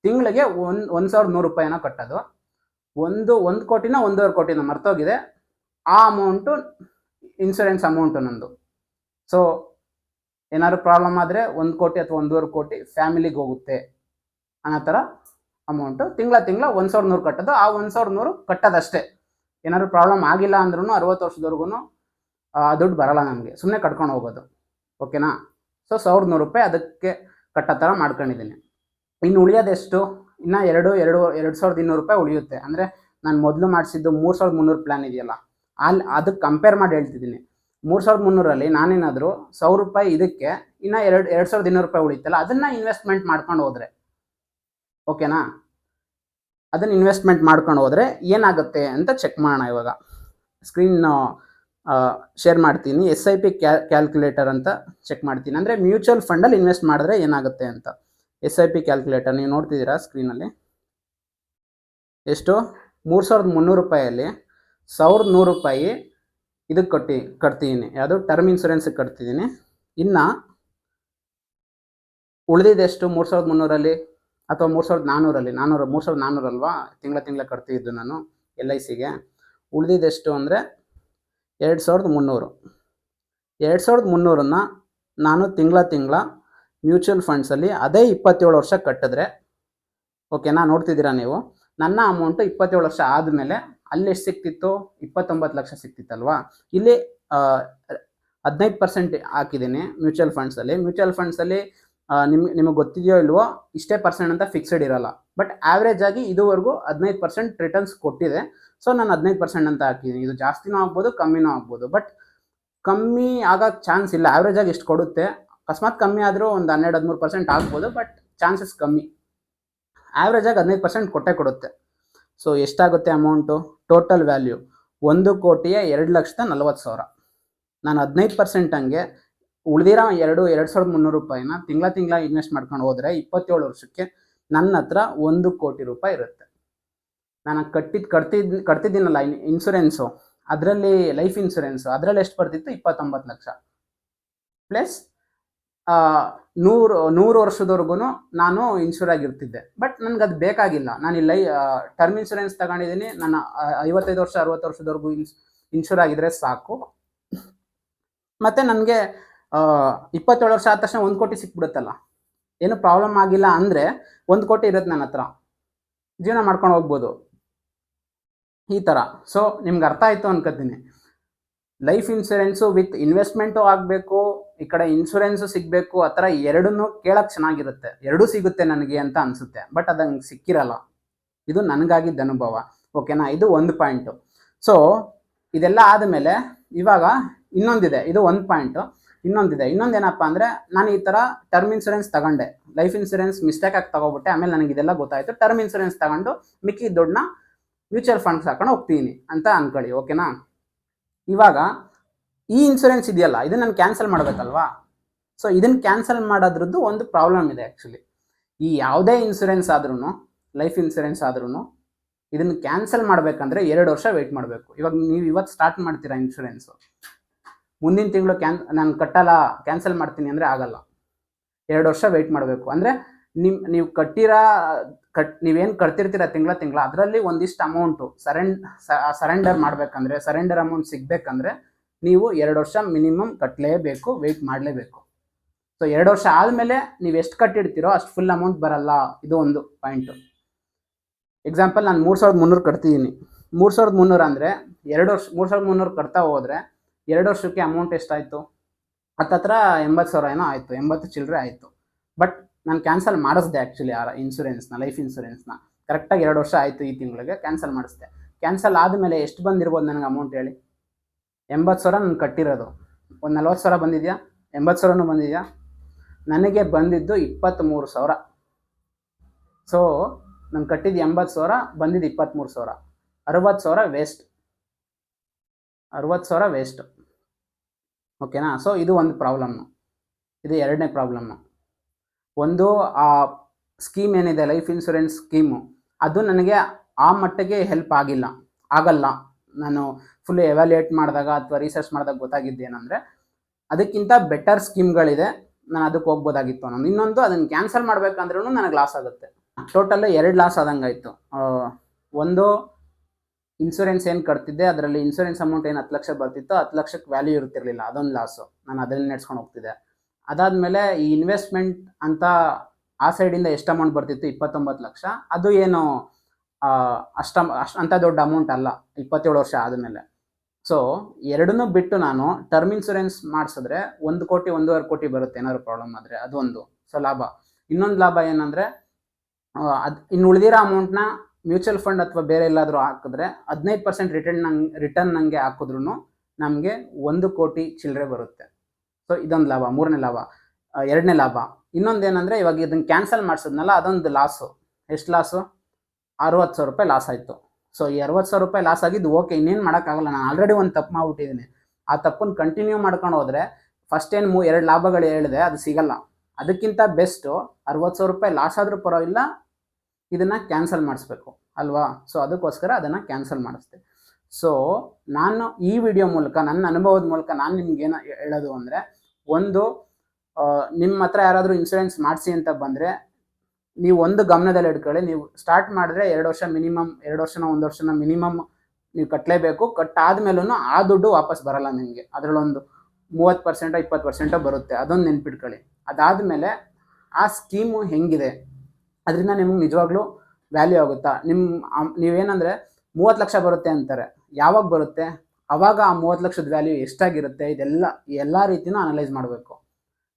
ತಿಂಗಳಿಗೆ ಒಂದು ಒಂದು ಸಾವಿರದ ನೂರು ರೂಪಾಯಿನ ಕಟ್ಟೋದು. ಒಂದು ಒಂದು ಕೋಟಿನ ಒಂದೂವರೆ ಕೋಟಿನ ಮರ್ತೋಗಿದೆ. ಆ ಅಮೌಂಟು ಇನ್ಶೂರೆನ್ಸ್ ಅಮೌಂಟು ನಂದು ಸೊ ಏನಾದ್ರು ಪ್ರಾಬ್ಲಮ್ ಆದರೆ ಒಂದು ಕೋಟಿ ಅಥವಾ ಒಂದೂವರೆ ಕೋಟಿ ಫ್ಯಾಮಿಲಿಗೆ ಹೋಗುತ್ತೆ ಅನ್ನೋ ಥರ ಅಮೌಂಟು ತಿಂಗಳ ತಿಂಗಳ ಒಂದು ಸಾವಿರದ ನೂರು ಕಟ್ಟೋದು. ಆ ಒಂದು ಸಾವಿರದ ನೂರು ಕಟ್ಟೋದಷ್ಟೇ. ಏನಾದ್ರು ಪ್ರಾಬ್ಲಮ್ ಆಗಿಲ್ಲ ಅಂದ್ರೂ ಅರವತ್ತು ವರ್ಷದವರೆಗೂ ದುಡ್ಡು ಬರಲ್ಲ ನಮಗೆ. ಸುಮ್ಮನೆ ಕಟ್ಕೊಂಡು ಹೋಗೋದು. ಓಕೆನಾ? ಸೊ ಸಾವಿರದ ನೂರು ರೂಪಾಯಿ ಅದಕ್ಕೆ ಕಟ್ಟೋ ಥರ ಮಾಡ್ಕೊಂಡಿದ್ದೀನಿ. ಇನ್ನು ಉಳಿಯೋದೆಷ್ಟು ಇನ್ನು ಎರಡು ಎರಡು ಎರಡು ಸಾವಿರದ ಇನ್ನೂರು ರೂಪಾಯಿ ಉಳಿಯುತ್ತೆ. ಅಂದರೆ ನಾನು ಮೊದಲು ಮಾಡಿಸಿದ್ದು ಮೂರು ಸಾವಿರದ ಮುನ್ನೂರು ಪ್ಲ್ಯಾನ್ ಇದೆಯಲ್ಲ. ಅಲ್ಲಿ ಅದಕ್ಕೆ ಕಂಪೇರ್ ಮಾಡಿ ಹೇಳ್ತಿದ್ದೀನಿ. ಮೂರು ಸಾವಿರದ ಮುನ್ನೂರಲ್ಲಿ ನಾನೇನಾದರೂ ಸಾವಿರ ರೂಪಾಯಿ ಇದಕ್ಕೆ ಇನ್ನು ಎರಡು ಎರಡು ಸಾವಿರದ ಇನ್ನೂರು ರೂಪಾಯಿ ಉಳಿತಲ್ಲ ಅದನ್ನು ಇನ್ವೆಸ್ಟ್ಮೆಂಟ್ ಮಾಡ್ಕೊಂಡು ಹೋದರೆ ಓಕೆನಾ? ಅದನ್ನು ಇನ್ವೆಸ್ಟ್ಮೆಂಟ್ ಮಾಡ್ಕೊಂಡು ಹೋದರೆ ಏನಾಗುತ್ತೆ ಅಂತ ಚೆಕ್ ಮಾಡೋಣ ಇವಾಗ. ಸ್ಕ್ರೀನ್ ಶೇರ್ ಮಾಡ್ತೀನಿ. ಎಸ್ ಐ ಪಿ ಕ್ಯಾ ಕ್ಯಾಲ್ಕುಲೇಟರ್ ಅಂತ ಚೆಕ್ ಮಾಡ್ತೀನಿ. ಅಂದರೆ ಮ್ಯೂಚುವಲ್ ಫಂಡಲ್ಲಿ ಇನ್ವೆಸ್ಟ್ ಮಾಡಿದ್ರೆ ಏನಾಗುತ್ತೆ ಅಂತ. ಎಸ್ ಐ ಪಿ ಕ್ಯಾಲ್ಕುಲೇಟರ್ ನೀವು ನೋಡ್ತಿದ್ದೀರಾ ಸ್ಕ್ರೀನಲ್ಲಿ ಎಷ್ಟು? ಮೂರು ಸಾವಿರದ ಮುನ್ನೂರು ರೂಪಾಯಲ್ಲಿ ಸಾವಿರದ ನೂರು ರೂಪಾಯಿ ಇದಕ್ಕೆ ಕಟ್ಟಿ ಕಟ್ತಿದ್ದೀನಿ ಯಾವುದು? ಟರ್ಮ್ ಇನ್ಸೂರೆನ್ಸಿಗೆ ಕಟ್ತಿದ್ದೀನಿ. ಇನ್ನು ಉಳಿದಿದ್ದೆಷ್ಟು? ಮೂರು ಸಾವಿರದ ಮುನ್ನೂರಲ್ಲಿ? ಅಥವಾ ಮೂರು ಸಾವಿರದ ನಾನ್ನೂರಲ್ಲಿ ನಾನ್ನೂರು ಮೂರು ಸಾವಿರದ ನಾನ್ನೂರಲ್ವಾ ತಿಂಗಳ ತಿಂಗಳ ಕಟ್ತಿದ್ದು ನಾನು ಎಲ್ ಐ ಸಿಗೆ. ಉಳಿದಿದ್ದೆಷ್ಟು ಅಂದರೆ ಎರಡು ಸಾವಿರದ ಮುನ್ನೂರು. ಎರಡು ಸಾವಿರದ ಮುನ್ನೂರನ್ನು ನಾನು ತಿಂಗಳ ತಿಂಗಳ ಮ್ಯೂಚುವಲ್ ಫಂಡ್ಸಲ್ಲಿ ಅದೇ ಇಪ್ಪತ್ತೇಳು ವರ್ಷ ಕಟ್ಟಿದ್ರೆ, ಓಕೆನಾ? ನೋಡ್ತಿದ್ದೀರಾ ನೀವು? ನನ್ನ ಅಮೌಂಟು ಇಪ್ಪತ್ತೇಳು ವರ್ಷ ಆದಮೇಲೆ ಅಲ್ಲಿ ಎಷ್ಟು ಸಿಕ್ತಿತ್ತು? ಇಪ್ಪತ್ತೊಂಬತ್ತು ಲಕ್ಷ ಸಿಕ್ತಿತ್ತಲ್ವಾ? ಇಲ್ಲಿ ಹದಿನೈದು ಪರ್ಸೆಂಟ್ ಹಾಕಿದ್ದೀನಿ ಮ್ಯೂಚುವಲ್ ಫಂಡ್ಸಲ್ಲಿ. ಮ್ಯೂಚುವಲ್ ಫಂಡ್ಸಲ್ಲಿ ನಿಮ್ಗೆ ನಿಮಗೆ ಗೊತ್ತಿದೆಯೋ ಇಲ್ವೋ, ಇಷ್ಟೇ ಪರ್ಸೆಂಟ್ ಅಂತ ಫಿಕ್ಸ್ಡ್ ಇರಲ್ಲ. ಬಟ್ ಆವ್ರೇಜ್ ಆಗಿ ಇದುವರೆಗೂ ಹದಿನೈದು ಪರ್ಸೆಂಟ್ ರಿಟರ್ನ್ಸ್ ಕೊಟ್ಟಿದೆ. ಸೊ ನಾನು ಹದಿನೈದು ಪರ್ಸೆಂಟ್ ಅಂತ ಹಾಕಿದ್ದೀನಿ ಇದು ಜಾಸ್ತಿನೂ ಆಗ್ಬೋದು, ಕಮ್ಮಿನೂ ಆಗ್ಬೋದು. ಬಟ್ ಕಮ್ಮಿ ಆಗೋಕ್ಕೆ ಚಾನ್ಸ್ ಇಲ್ಲ. ಆವ್ರೇಜ್ ಆಗಿ ಎಷ್ಟು ಕೊಡುತ್ತೆ. ಅಕಸ್ಮಾತ್ ಕಮ್ಮಿ ಆದರೂ ಒಂದು ಹನ್ನೆರಡು, ಹದಿಮೂರು ಪರ್ಸೆಂಟ್ ಆಗ್ಬೋದು ಬಟ್ ಚಾನ್ಸಸ್ ಕಮ್ಮಿ. ಆವ್ರೇಜ್ ಆಗಿ ಹದಿನೈದು ಪರ್ಸೆಂಟ್ ಕೊಟ್ಟೆ ಕೊಡುತ್ತೆ. ಸೊ ಎಷ್ಟಾಗುತ್ತೆ ಅಮೌಂಟು ಟೋಟಲ್ ವ್ಯಾಲ್ಯೂ ಒಂದು ಕೋಟಿಯ ಎರಡು ಲಕ್ಷದ ನಲ್ವತ್ತು ಸಾವಿರ. ನಾನು ಹದಿನೈದು ಪರ್ಸೆಂಟ್ ಹಂಗೆ ಉಳಿದಿರೋ ಎರಡು ಎರಡು ಸಾವಿರದ ಮುನ್ನೂರು ರೂಪಾಯಿನ ತಿಂಗಳ ತಿಂಗಳ ಇನ್ವೆಸ್ಟ್ ಮಾಡ್ಕೊಂಡು ಹೋದರೆ ಇಪ್ಪತ್ತೇಳು ವರ್ಷಕ್ಕೆ ನನ್ನ ಹತ್ರ ಒಂದು ಕೋಟಿ ರೂಪಾಯಿ ಇರುತ್ತೆ. ನಾನು ಕಟ್ಟಿದ್ದು ಕಟ್ತಿದ್, ಕಟ್ತಿದ್ದೀನಲ್ಲ ಇನ್ ಇನ್ಸೂರೆನ್ಸು ಅದರಲ್ಲಿ ಲೈಫ್ ಇನ್ಸೂರೆನ್ಸು ಅದರಲ್ಲಿ ಎಷ್ಟು ಬರ್ತಿತ್ತು? ಇಪ್ಪತ್ತೊಂಬತ್ತು ಲಕ್ಷ. ಪ್ಲಸ್ ನೂರು ನೂರು ವರ್ಷದವರೆಗೂ ನಾನು ಇನ್ಶೂರ್ ಆಗಿರ್ತಿದ್ದೆ. ಬಟ್ ನನಗೆ ಅದು ಬೇಕಾಗಿಲ್ಲ. ನಾನು ಇಲ್ಲಿ ಟರ್ಮ್ ಇನ್ಶೂರೆನ್ಸ್ ತಗೊಂಡಿದ್ದೀನಿ. ನಾನು ಐವತ್ತೈದು ವರ್ಷ, ಅರವತ್ತು ವರ್ಷದವರೆಗೂ ಇನ್ಸ್ ಇನ್ಶೂರ್ ಆಗಿದ್ರೆ ಸಾಕು. ಮತ್ತು ನನಗೆ ಇಪ್ಪತ್ತೇಳು ವರ್ಷ ಆದ ತಕ್ಷಣ ಒಂದು ಕೋಟಿ ಸಿಕ್ಬಿಡುತ್ತಲ್ಲ. ಏನು ಪ್ರಾಬ್ಲಮ್ ಆಗಿಲ್ಲ ಅಂದರೆ ಒಂದು ಕೋಟಿ ಇರುತ್ತೆ ನನ್ನ ಹತ್ರ. ಜೀವನ ಮಾಡ್ಕೊಂಡು ಹೋಗ್ಬೋದು. ಈ ಥರ ಸೊ ನಿಮ್ಗೆ ಅರ್ಥ ಆಯಿತು ಅನ್ಕೋತೀನಿ. ಲೈಫ್ ಇನ್ಸೂರೆನ್ಸು ವಿತ್ ಇನ್ವೆಸ್ಟ್ಮೆಂಟು ಆಗಬೇಕು, ಈ ಕಡೆ ಇನ್ಶೂರೆನ್ಸು ಸಿಗಬೇಕು, ಆ ಥರ ಎರಡನ್ನೂ ಕೇಳಕ್ಕೆ ಚೆನ್ನಾಗಿರುತ್ತೆ. ಎರಡೂ ಸಿಗುತ್ತೆ ನನಗೆ ಅಂತ ಅನಿಸುತ್ತೆ. ಬಟ್ ಅದು ಸಿಕ್ಕಿರಲ್ಲ. ಇದು ನನಗಾಗಿದ್ದ ಅನುಭವ. ಓಕೆನಾ ಇದು ಒಂದು ಪಾಯಿಂಟು ಸೊ ಇದೆಲ್ಲ ಆದಮೇಲೆ ಇವಾಗ ಇನ್ನೊಂದಿದೆ. ಇದು ಒಂದು ಪಾಯಿಂಟು ಇನ್ನೊಂದಿದೆ. ಇನ್ನೊಂದೇನಪ್ಪ ಅಂದರೆ ನಾನು ಈ ಥರ ಟರ್ಮ್ ಇನ್ಸೂರೆನ್ಸ್ ತಗೊಂಡೆ. ಲೈಫ್ ಇನ್ಸೂರೆನ್ಸ್ ಮಿಸ್ಟೇಕ್ ಆಗಿ ತಗೋಬಿಟ್ಟೆ. ಆಮೇಲೆ ನನಗೆ ಇದೆಲ್ಲ ಗೊತ್ತಾಯಿತು. ಟರ್ಮ್ ಇನ್ಸೂರೆನ್ಸ್ ತಗೊಂಡು ಮಿಕ್ಕಿ ದುಡ್ಡನ್ನ ಮ್ಯೂಚುವಲ್ ಫಂಡ್ಸ್ ಹಾಕೊಂಡು ಹೋಗ್ತೀನಿ ಅಂತ ಅನ್ಕೊಳ್ಳಿ ಓಕೆನಾ ಇವಾಗ ಈ ಇನ್ಸೂರೆನ್ಸ್ ಇದೆಯಲ್ಲ, ಇದನ್ನ ನಾನು ಕ್ಯಾನ್ಸಲ್ ಮಾಡಬೇಕಲ್ವಾ? ಸೊ ಇದನ್ನ ಕ್ಯಾನ್ಸಲ್ ಮಾಡೋದ್ರದ್ದು ಒಂದು ಪ್ರಾಬ್ಲಮ್ ಇದೆ ಆ್ಯಕ್ಚುಲಿ ಈ ಯಾವುದೇ ಇನ್ಸೂರೆನ್ಸ್ ಆದ್ರೂ ಲೈಫ್ ಇನ್ಸೂರೆನ್ಸ್ ಆದ್ರೂ ಇದನ್ನು ಕ್ಯಾನ್ಸಲ್ ಮಾಡಬೇಕಂದ್ರೆ ಎರಡು ವರ್ಷ ವೆಯ್ಟ್ ಮಾಡಬೇಕು. ಇವಾಗ ನೀವು ಇವತ್ತು ಸ್ಟಾರ್ಟ್ ಮಾಡ್ತೀರಾ ಇನ್ಶೂರೆನ್ಸು ಮುಂದಿನ ತಿಂಗಳು ಕ್ಯಾನ್, ನಾನು ಕಟ್ಟಲ್ಲ ಕ್ಯಾನ್ಸಲ್ ಮಾಡ್ತೀನಿ ಅಂದರೆ ಆಗಲ್ಲ. ಎರಡು ವರ್ಷ ವೆಯ್ಟ್ ಮಾಡಬೇಕು. ಅಂದರೆ ನಿಮ್ಮ ನೀವು ಕಟ್ಟಿರೋ, ಕಟ್, ನೀವೇನು ಕಟ್ತಿರ್ತೀರ ತಿಂಗಳ ತಿಂಗಳ, ಅದರಲ್ಲಿ ಒಂದಿಷ್ಟು ಅಮೌಂಟು ಸರೆಂಡ್ ಸರೆಂಡರ್ ಮಾಡಬೇಕಂದ್ರೆ ಸರೆಂಡರ್ ಅಮೌಂಟ್ ಸಿಗಬೇಕಂದ್ರೆ ನೀವು ಎರಡು ವರ್ಷ ಮಿನಿಮಮ್ ಕಟ್ಟಲೇಬೇಕು ವೆಯ್ಟ್ ಮಾಡಲೇಬೇಕು. ಸೊ ಎರಡು ವರ್ಷ ಆದಮೇಲೆ ನೀವು ಎಷ್ಟು ಕಟ್ಟಿಡ್ತೀರೋ ಅಷ್ಟು ಫುಲ್ ಅಮೌಂಟ್ ಬರಲ್ಲ. ಇದು ಒಂದು ಪಾಯಿಂಟು ಎಕ್ಸಾಂಪಲ್ ನಾನು ಮೂರು ಸಾವಿರದ ಮುನ್ನೂರು ಕಟ್ತಿದ್ದೀನಿ ಮೂರು ಸಾವಿರದ ಮುನ್ನೂರು ಅಂದರೆ ಎರಡು ವರ್ಷ, ಮೂರು ಸಾವಿರದ ಮುನ್ನೂರು ಕಟ್ತಾ ಹೋದರೆ ಎರಡು ವರ್ಷಕ್ಕೆ ಅಮೌಂಟ್ ಎಷ್ಟಾಯಿತು? ಹತ್ತತ್ರ ಎಂಬತ್ತು ಸಾವಿರ ಏನೋ ಆಯಿತು, ಎಂಬತ್ತು ಚಿಲ್ಲರೆ ಆಯಿತು. ಬಟ್ ನಾನು ಕ್ಯಾನ್ಸಲ್ ಮಾಡಿಸ್ದೆ ಆ್ಯಕ್ಚುಲಿ ಆ ಇನ್ಸೂರೆನ್ಸ್ನ ಲೈಫ್ ಇನ್ಸೂರೆನ್ಸ್ನ ಕರೆಕ್ಟಾಗಿ ಎರಡು ವರ್ಷ ಆಯಿತು ಈ ತಿಂಗಳಿಗೆ ಕ್ಯಾನ್ಸಲ್ ಮಾಡಿಸ್ದೆ. ಕ್ಯಾನ್ಸಲ್ ಆದಮೇಲೆ ಎಷ್ಟು ಬಂದಿರ್ಬೋದು ನನಗೆ ಅಮೌಂಟ್ ಹೇಳಿ? ಎಂಬತ್ತು ಸಾವಿರ ನಾನು ಕಟ್ಟಿರೋದು. ಒಂದು ನಲ್ವತ್ತು ಸಾವಿರ ಬಂದಿದೆಯಾ? ಎಂಬತ್ತು ಸಾವಿರನೂ ಬಂದಿದೆಯಾ? ನನಗೆ ಬಂದಿದ್ದು ಇಪ್ಪತ್ತ್ಮೂರು ಸಾವಿರ. ಸೊ ನಾನು ಕಟ್ಟಿದ್ದು ಎಂಬತ್ತು ಸಾವಿರ, ಬಂದಿದ್ದು ಇಪ್ಪತ್ತ್ಮೂರು ಸಾವಿರ. ಅರವತ್ತು ಸಾವಿರ ವೇಸ್ಟ್ ಅರವತ್ತು ಸಾವಿರ ವೇಸ್ಟ್ ಓಕೆನಾ? ಸೊ ಇದು ಒಂದು ಪ್ರಾಬ್ಲಮ್ಮು ಇದು ಎರಡನೇ ಪ್ರಾಬ್ಲಮ್ಮು ಒಂದು, ಆ ಸ್ಕೀಮ್ ಏನಿದೆ ಲೈಫ್ ಇನ್ಶೂರೆನ್ಸ್ ಸ್ಕೀಮು ಅದು ನನಗೆ ಆ ಮಟ್ಟಿಗೆ ಹೆಲ್ಪ್ ಆಗಿಲ್ಲ. ಆಗಲ್ಲ. ನಾನು ಫುಲ್ ಎವ್ಯಾಲ್ಯೂಯೇಟ್ ಮಾಡಿದಾಗ ಅಥವಾ ರಿಸರ್ಚ್ ಮಾಡಿದಾಗ ಗೊತ್ತಾಗಿದ್ದೇನೆಂದರೆ ಅದಕ್ಕಿಂತ ಬೆಟರ್ ಸ್ಕೀಮ್ಗಳಿದೆ ನಾನು ಅದಕ್ಕೆ ಹೋಗ್ಬೋದಾಗಿತ್ತು ಅನ್ನೋದು. ಇನ್ನೊಂದು, ಅದನ್ನು ಕ್ಯಾನ್ಸಲ್ ಮಾಡಬೇಕಂದ್ರೂ ನನಗೆ ಲಾಸ್ ಆಗುತ್ತೆ. ಟೋಟಲ್ ಎರಡು ಲಾಸ್ ಆದಂಗಾಯಿತು. ಒಂದು ಇನ್ಸೂರೆನ್ಸ್ ಏನು ಕಟ್ತಿದ್ದೆ, ಅದರಲ್ಲಿ ಇನ್ಸೂರೆನ್ಸ್ ಅಮೌಂಟ್ ಏನು ಹತ್ತು ಲಕ್ಷ ಬರ್ತಿತ್ತು, ಹತ್ತು ಲಕ್ಷಕ್ಕೆ ವ್ಯಾಲ್ಯೂ ಇರ್ತಿರ್ಲಿಲ್ಲ, ಅದೊಂದು ಲಾಸು ನಾನು ಅದರಲ್ಲಿ ನಡ್ಸ್ಕೊಂಡು ಹೋಗ್ತಿದ್ದೆ. ಅದಾದಮೇಲೆ ಈ ಇನ್ವೆಸ್ಟ್ಮೆಂಟ್ ಅಂತ ಆ ಸೈಡಿಂದ ಎಷ್ಟು ಅಮೌಂಟ್ ಬರ್ತಿತ್ತು? ಇಪ್ಪತ್ತೊಂಬತ್ತು ಲಕ್ಷ. ಅದು ಏನು ಅಷ್ಟ, ಅಷ್ಟು ಅಂಥ ದೊಡ್ಡ ಅಮೌಂಟ್ ಅಲ್ಲ, ಇಪ್ಪತ್ತೇಳು ವರ್ಷ ಆದಮೇಲೆ. ಸೊ ಎರಡನ್ನೂ ಬಿಟ್ಟು ನಾನು ಟರ್ಮ್ ಇನ್ಸೂರೆನ್ಸ್ ಮಾಡಿಸಿದ್ರೆ ಒಂದು ಕೋಟಿ, ಒಂದೂವರೆ ಕೋಟಿ ಬರುತ್ತೆ, ಏನಾದ್ರು ಪ್ರಾಬ್ಲಮ್ ಆದರೆ, ಅದೊಂದು. ಸೊ ಲಾಭ. ಇನ್ನೊಂದು ಲಾಭ ಏನಂದರೆ ಅದು ಇನ್ನು ಉಳಿದಿರೋ ಅಮೌಂಟ್ನ ಮ್ಯೂಚುವಲ್ ಫಂಡ್ ಅಥವಾ ಬೇರೆ ಎಲ್ಲಾದರೂ ಹಾಕಿದ್ರೆ ಹದಿನೈದು ಪರ್ಸೆಂಟ್ ರಿಟರ್ನ್ ನಂಗೆ, ರಿಟರ್ನ್ ನನಗೆ ಹಾಕಿದ್ರು ನಮಗೆ ಒಂದು ಕೋಟಿ ಚಿಲ್ಲರೆ ಬರುತ್ತೆ. ಸೊ ಇದೊಂದು ಲಾಭ, ಮೂರನೇ ಲಾಭ. ಎರಡನೇ ಲಾಭ. ಇನ್ನೊಂದೇನಂದರೆ ಇವಾಗ ಇದನ್ನು ಕ್ಯಾನ್ಸಲ್ ಮಾಡಿಸಿದ್ನಲ್ಲ, ಅದೊಂದು ಲಾಸು ಎಷ್ಟು ಲಾಸು ಅರವತ್ತು ಸಾವಿರ ರೂಪಾಯಿ ಲಾಸ್ ಆಯಿತು. ಸೊ ಈ ಅರವತ್ತು ಸಾವಿರ ರೂಪಾಯಿ ಲಾಸ್ ಆಗಿದ್ದು ಓಕೆ ಇನ್ನೇನು ಮಾಡೋಕ್ಕಾಗಲ್ಲ. ನಾನು ಆಲ್ರೆಡಿ ಒಂದು ತಪ್ಪು ಮಾಡಿಬಿಟ್ಟಿದ್ದೀನಿ ಆ ತಪ್ಪನ್ನು ಕಂಟಿನ್ಯೂ ಮಾಡ್ಕೊಂಡು ಹೋದರೆ ಫಸ್ಟ್ ಏನು ಮೂ, ಎರಡು ಲಾಭಗಳು ಹೇಳಿದೆ, ಅದು ಸಿಗಲ್ಲ. ಅದಕ್ಕಿಂತ ಬೆಸ್ಟು ಅರವತ್ತು ಸಾವಿರ ರೂಪಾಯಿ ಲಾಸ್ ಆದರೂ ಪರವಾಗಿಲ್ಲ ಇದನ್ನು ಕ್ಯಾನ್ಸಲ್ ಮಾಡಿಸ್ಬೇಕು, ಅಲ್ವಾ? ಸೊ ಅದಕ್ಕೋಸ್ಕರ ಅದನ್ನು ಕ್ಯಾನ್ಸಲ್ ಮಾಡಿಸ್ದೆ. ಸೊ ನಾನು ಈ ವಿಡಿಯೋ ಮೂಲಕ, ನನ್ನ ಅನುಭವದ ಮೂಲಕ ನಾನು ನಿಮ್ಗೇನು ಹೇಳೋದು ಅಂದರೆ, ಒಂದು ನಿಮ್ಮ ಹತ್ರ ಯಾರಾದರೂ ಇನ್ಸೂರೆನ್ಸ್ ಮಾಡಿಸಿ ಅಂತ ಬಂದರೆ, ನೀವು ಒಂದು ಗಮನದಲ್ಲಿ ಇಟ್ಕೊಳ್ಳಿ, ನೀವು ಸ್ಟಾರ್ಟ್ ಮಾಡಿದ್ರೆ ಎರಡು ವರ್ಷ ಮಿನಿಮಮ್ ಎರಡು ವರ್ಷನ, ಒಂದು ವರ್ಷನ ಮಿನಿಮಮ್ ನೀವು ಕಟ್ಟಲೇಬೇಕು ಕಟ್ಟಾದ್ಮೇಲೂ ಆ ದುಡ್ಡು ವಾಪಸ್ ಬರಲ್ಲ ನಿಮಗೆ. ಅದರಲ್ಲೊಂದು ಮೂವತ್ತು ಪರ್ಸೆಂಟೋ ಇಪ್ಪತ್ತು ಪರ್ಸೆಂಟೋ ಬರುತ್ತೆ. ಅದೊಂದು ನೆನ್ಪಿಟ್ಕೊಳ್ಳಿ. ಅದಾದಮೇಲೆ ಆ ಸ್ಕೀಮು ಹೆಂಗಿದೆ? ಅದರಿಂದ ನಿಮ್ಗೆ ನಿಜವಾಗ್ಲೂ ವ್ಯಾಲ್ಯೂ ಆಗುತ್ತಾ? ನಿಮ್ಮ ನೀವೇನಂದರೆ ಮೂವತ್ತು ಲಕ್ಷ ಬರುತ್ತೆ ಅಂತಾರೆ. ಯಾವಾಗ ಬರುತ್ತೆ? ಅವಾಗ ಆ ಮೂವತ್ತು ಲಕ್ಷದ ವ್ಯಾಲ್ಯೂ ಎಷ್ಟಾಗಿರುತ್ತೆ? ಇದೆಲ್ಲ, ಎಲ್ಲ ರೀತಿನೂ ಅನಲೈಸ್ ಮಾಡಬೇಕು.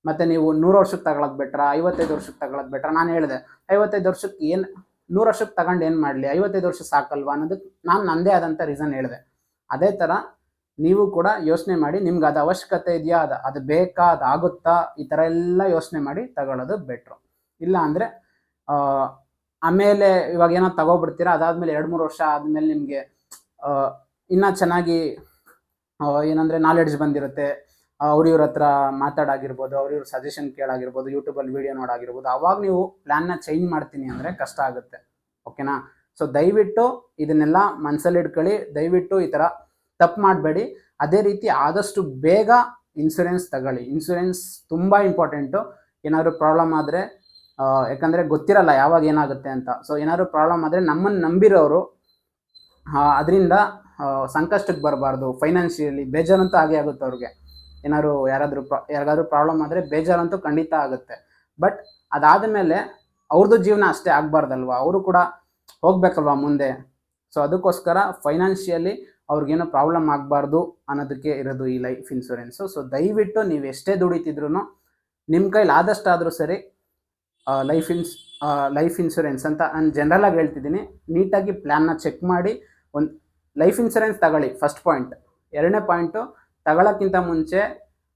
ಮತ್ತು ನೀವು ನೂರು ವರ್ಷಕ್ಕೆ ತಗೊಳಕ್ ಬೆಟ್ರ? ಐವತ್ತೈದು ವರ್ಷಕ್ಕೆ ತಗೊಳಕ್ ಬೆಟ್ರ? ನಾನು ಹೇಳಿದೆ, ಐವತ್ತೈದು ವರ್ಷಕ್ಕೆ ಏನು, ನೂರು ವರ್ಷಕ್ಕೆ ತಗೊಂಡು ಏನು ಮಾಡಲಿ? ಐವತ್ತೈದು ವರ್ಷ ಸಾಕಲ್ವಾ ಅನ್ನೋದಕ್ಕೆ ನಾನು ನನ್ನದೇ ಆದಂಥ ರೀಸನ್ ಹೇಳಿದೆ. ಅದೇ ಥರ ನೀವು ಕೂಡ ಯೋಚನೆ ಮಾಡಿ, ನಿಮ್ಗೆ ಅದು ಅವಶ್ಯಕತೆ ಇದೆಯಾ? ಅದು ಅದು ಬೇಕಾ? ಅದು ಆಗುತ್ತಾ? ಈ ಥರ ಎಲ್ಲ ಯೋಚನೆ ಮಾಡಿ ತಗೊಳ್ಳೋದು ಬೆಟ್ರು. ಇಲ್ಲ ಅಂದರೆ ಆಮೇಲೆ ಇವಾಗ ಏನೋ ತಗೋಬಿಡ್ತೀರಾ? ಅದಾದ್ಮೇಲೆ ಎರಡು ಮೂರು ವರ್ಷ ಆದ್ಮೇಲೆ ನಿಮಗೆ ಇನ್ನ ಚೆನ್ನಾಗಿ ಏನಂದ್ರೆ ನಾಲೆಡ್ಜ್ ಬಂದಿರುತ್ತೆ. ಅವ್ರ ಇವ್ರ ಹತ್ರ ಮಾತಾಡಾಗಿರ್ಬೋದು ಅವ್ರ ಇವ್ರ ಸಜೆಷನ್ ಕೇಳಾಗಿರ್ಬೋದು ಯೂಟ್ಯೂಬಲ್ಲಿ ವಿಡಿಯೋ ನೋಡಾಗಿರ್ಬೋದು. ಅವಾಗ ನೀವು ಪ್ಲ್ಯಾನ್ನ ಚೇಂಜ್ ಮಾಡ್ತೀನಿ ಅಂದರೆ ಕಷ್ಟ ಆಗುತ್ತೆ. ಓಕೆನಾ ಸೊ ದಯವಿಟ್ಟು ಇದನ್ನೆಲ್ಲ ಮನಸ್ಸಲ್ಲಿ ಇಟ್ಕೊಳ್ಳಿ. ದಯವಿಟ್ಟು ಈ ಥರ ತಪ್ಪು ಮಾಡಬೇಡಿ. ಅದೇ ರೀತಿ ಆದಷ್ಟು ಬೇಗ ಇನ್ಸೂರೆನ್ಸ್ ತಗೊಳ್ಳಿ. ಇನ್ಸೂರೆನ್ಸ್ ತುಂಬ ಇಂಪಾರ್ಟೆಂಟು ಏನಾದರೂ ಪ್ರಾಬ್ಲಮ್ ಆದರೆ ಯಾಕಂದರೆ ಗೊತ್ತಿರಲ್ಲ ಯಾವಾಗ ಏನಾಗುತ್ತೆ ಅಂತ. ಸೊ ಏನಾದರೂ ಪ್ರಾಬ್ಲಮ್ ಆದರೆ ನಮ್ಮನ್ನು ನಂಬಿರೋರು ಅದರಿಂದ ಸಂಕಷ್ಟಕ್ಕೆ ಬರಬಾರ್ದು. ಫೈನಾನ್ಷಿಯಲಿ ಬೇಜಾರಂತೂ ಆಗೇ ಆಗುತ್ತೆ ಅವ್ರಿಗೆ. ಏನಾದ್ರು ಯಾರಾದರೂ ಪ್ರಾ, ಯಾರಿಗಾದ್ರೂ ಪ್ರಾಬ್ಲಮ್ ಆದರೆ ಬೇಜಾರಂತೂ ಖಂಡಿತ ಆಗುತ್ತೆ. ಬಟ್ ಅದಾದ ಮೇಲೆ ಅವ್ರದ್ದು ಜೀವನ ಅಷ್ಟೇ ಆಗಬಾರ್ದಲ್ವ? ಅವರು ಕೂಡ ಹೋಗ್ಬೇಕಲ್ವ ಮುಂದೆ? ಸೊ ಅದಕ್ಕೋಸ್ಕರ ಫೈನಾನ್ಷಿಯಲಿ ಅವ್ರಿಗೇನೋ ಪ್ರಾಬ್ಲಮ್ ಆಗಬಾರ್ದು ಅನ್ನೋದಕ್ಕೆ ಇರೋದು ಈ ಲೈಫ್ ಇನ್ಸೂರೆನ್ಸು ಸೊ ದಯವಿಟ್ಟು ನೀವು ಎಷ್ಟೇ ದುಡಿತಿದ್ರು ನಿಮ್ಮ ಕೈಲಿ ಆದಷ್ಟಾದರೂ ಸರಿ ಲೈಫ್ ಇನ್ಸ್ ಲೈಫ್ ಇನ್ಶೂರೆನ್ಸ್ ಅಂತ ನಾನು ಜನರಲಾಗಿ ಹೇಳ್ತಿದ್ದೀನಿ. ನೀಟಾಗಿ ಪ್ಲ್ಯಾನ್ನ ಚೆಕ್ ಮಾಡಿ, ಒಂದು ಲೈಫ್ ಇನ್ಶೂರೆನ್ಸ್ ತಗೊಳ್ಳಿ ಫಸ್ಟ್ ಪಾಯಿಂಟ್ ಎರಡನೇ ಪಾಯಿಂಟು ತಗೊಳ್ಳೋಕ್ಕಿಂತ ಮುಂಚೆ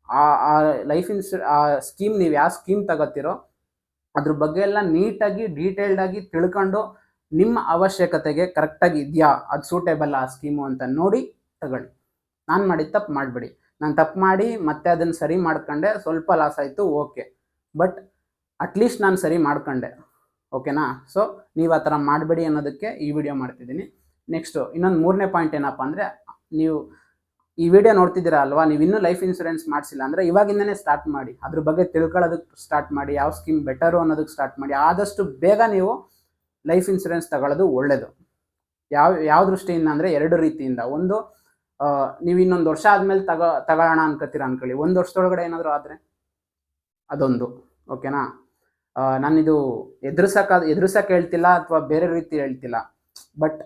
ಆ ಆ ಲೈಫ್ ಇನ್ಸು ಆ ಸ್ಕೀಮ್ ನೀವು ಯಾವ ಸ್ಕೀಮ್ ತಗೋತಿರೋ, ಅದ್ರ ಬಗ್ಗೆ ಎಲ್ಲ ನೀಟಾಗಿ ಡೀಟೇಲ್ಡಾಗಿ ತಿಳ್ಕೊಂಡು ನಿಮ್ಮ ಅವಶ್ಯಕತೆಗೆ ಕರೆಕ್ಟಾಗಿ ಇದೆಯಾ, ಅದು ಸೂಟೇಬಲ್ ಆ ಸ್ಕೀಮು ಅಂತ ನೋಡಿ ತಗೊಳ್ಳಿ. ನಾನು ಮಾಡಿದ ತಪ್ಪು ಮಾಡಬೇಡಿ. ನಾನು ತಪ್ಪು ಮಾಡಿ ಮತ್ತೆ ಅದನ್ನು ಸರಿ ಮಾಡ್ಕೊಂಡೆ, ಸ್ವಲ್ಪ ಲಾಸ್ ಆಯಿತು ಓಕೆ ಬಟ್ ಅಟ್ಲೀಸ್ಟ್ ನಾನು ಸರಿ ಮಾಡ್ಕೊಂಡೆ. ಓಕೆನಾ ಸೊ ನೀವು ಆ ಥರ ಮಾಡಬೇಡಿ ಅನ್ನೋದಕ್ಕೆ ಈ ವಿಡಿಯೋ ಮಾಡ್ತಿದ್ದೀನಿ. ನೆಕ್ಸ್ಟು ಇನ್ನೊಂದು ಮೂರನೇ ಪಾಯಿಂಟ್ ಏನಪ್ಪ ಅಂದರೆ, ನೀವು ಈ ವಿಡಿಯೋ ನೋಡ್ತಿದ್ದೀರಾ ಅಲ್ವಾ? ನೀವು ಇನ್ನೂ ಲೈಫ್ ಇನ್ಶೂರೆನ್ಸ್ ಮಾಡಿಸಿಲ್ಲ ಅಂದರೆ ಇವಾಗಿಂದನೇ ಸ್ಟಾರ್ಟ್ ಮಾಡಿ. ಅದ್ರ ಬಗ್ಗೆ ತಿಳ್ಕೊಳ್ಳೋದಕ್ಕೆ ಸ್ಟಾರ್ಟ್ ಮಾಡಿ. ಯಾವ ಸ್ಕೀಮ್ ಬೆಟರು ಅನ್ನೋದಕ್ಕೆ ಸ್ಟಾರ್ಟ್ ಮಾಡಿ. ಆದಷ್ಟು ಬೇಗ ನೀವು ಲೈಫ್ ಇನ್ಸೂರೆನ್ಸ್ ತಗೊಳ್ಳೋದು ಒಳ್ಳೆಯದು ಯಾವ ಯಾವ ದೃಷ್ಟಿಯಿಂದ ಅಂದರೆ ಎರಡು ರೀತಿಯಿಂದ. ಒಂದು ನೀವು ಇನ್ನೊಂದು ವರ್ಷ ಆದಮೇಲೆ ತಗೋ, ತಗೊಳ್ಳೋಣ ಅನ್ಕೋತೀರ ಅನ್ಕೊಳ್ಳಿ. ಒಂದು ವರ್ಷದೊಳಗಡೆ ಏನಾದರೂ ಆದರೆ ಅದೊಂದು. ಓಕೆನಾ ನಾನಿದು ಎದುರಿಸಕ್ಕ ಎದುರಿಸಕ್ಕೆ ಹೇಳ್ತಿಲ್ಲ ಅಥವಾ ಬೇರೆ ರೀತಿ ಹೇಳ್ತಿಲ್ಲ. ಬಟ್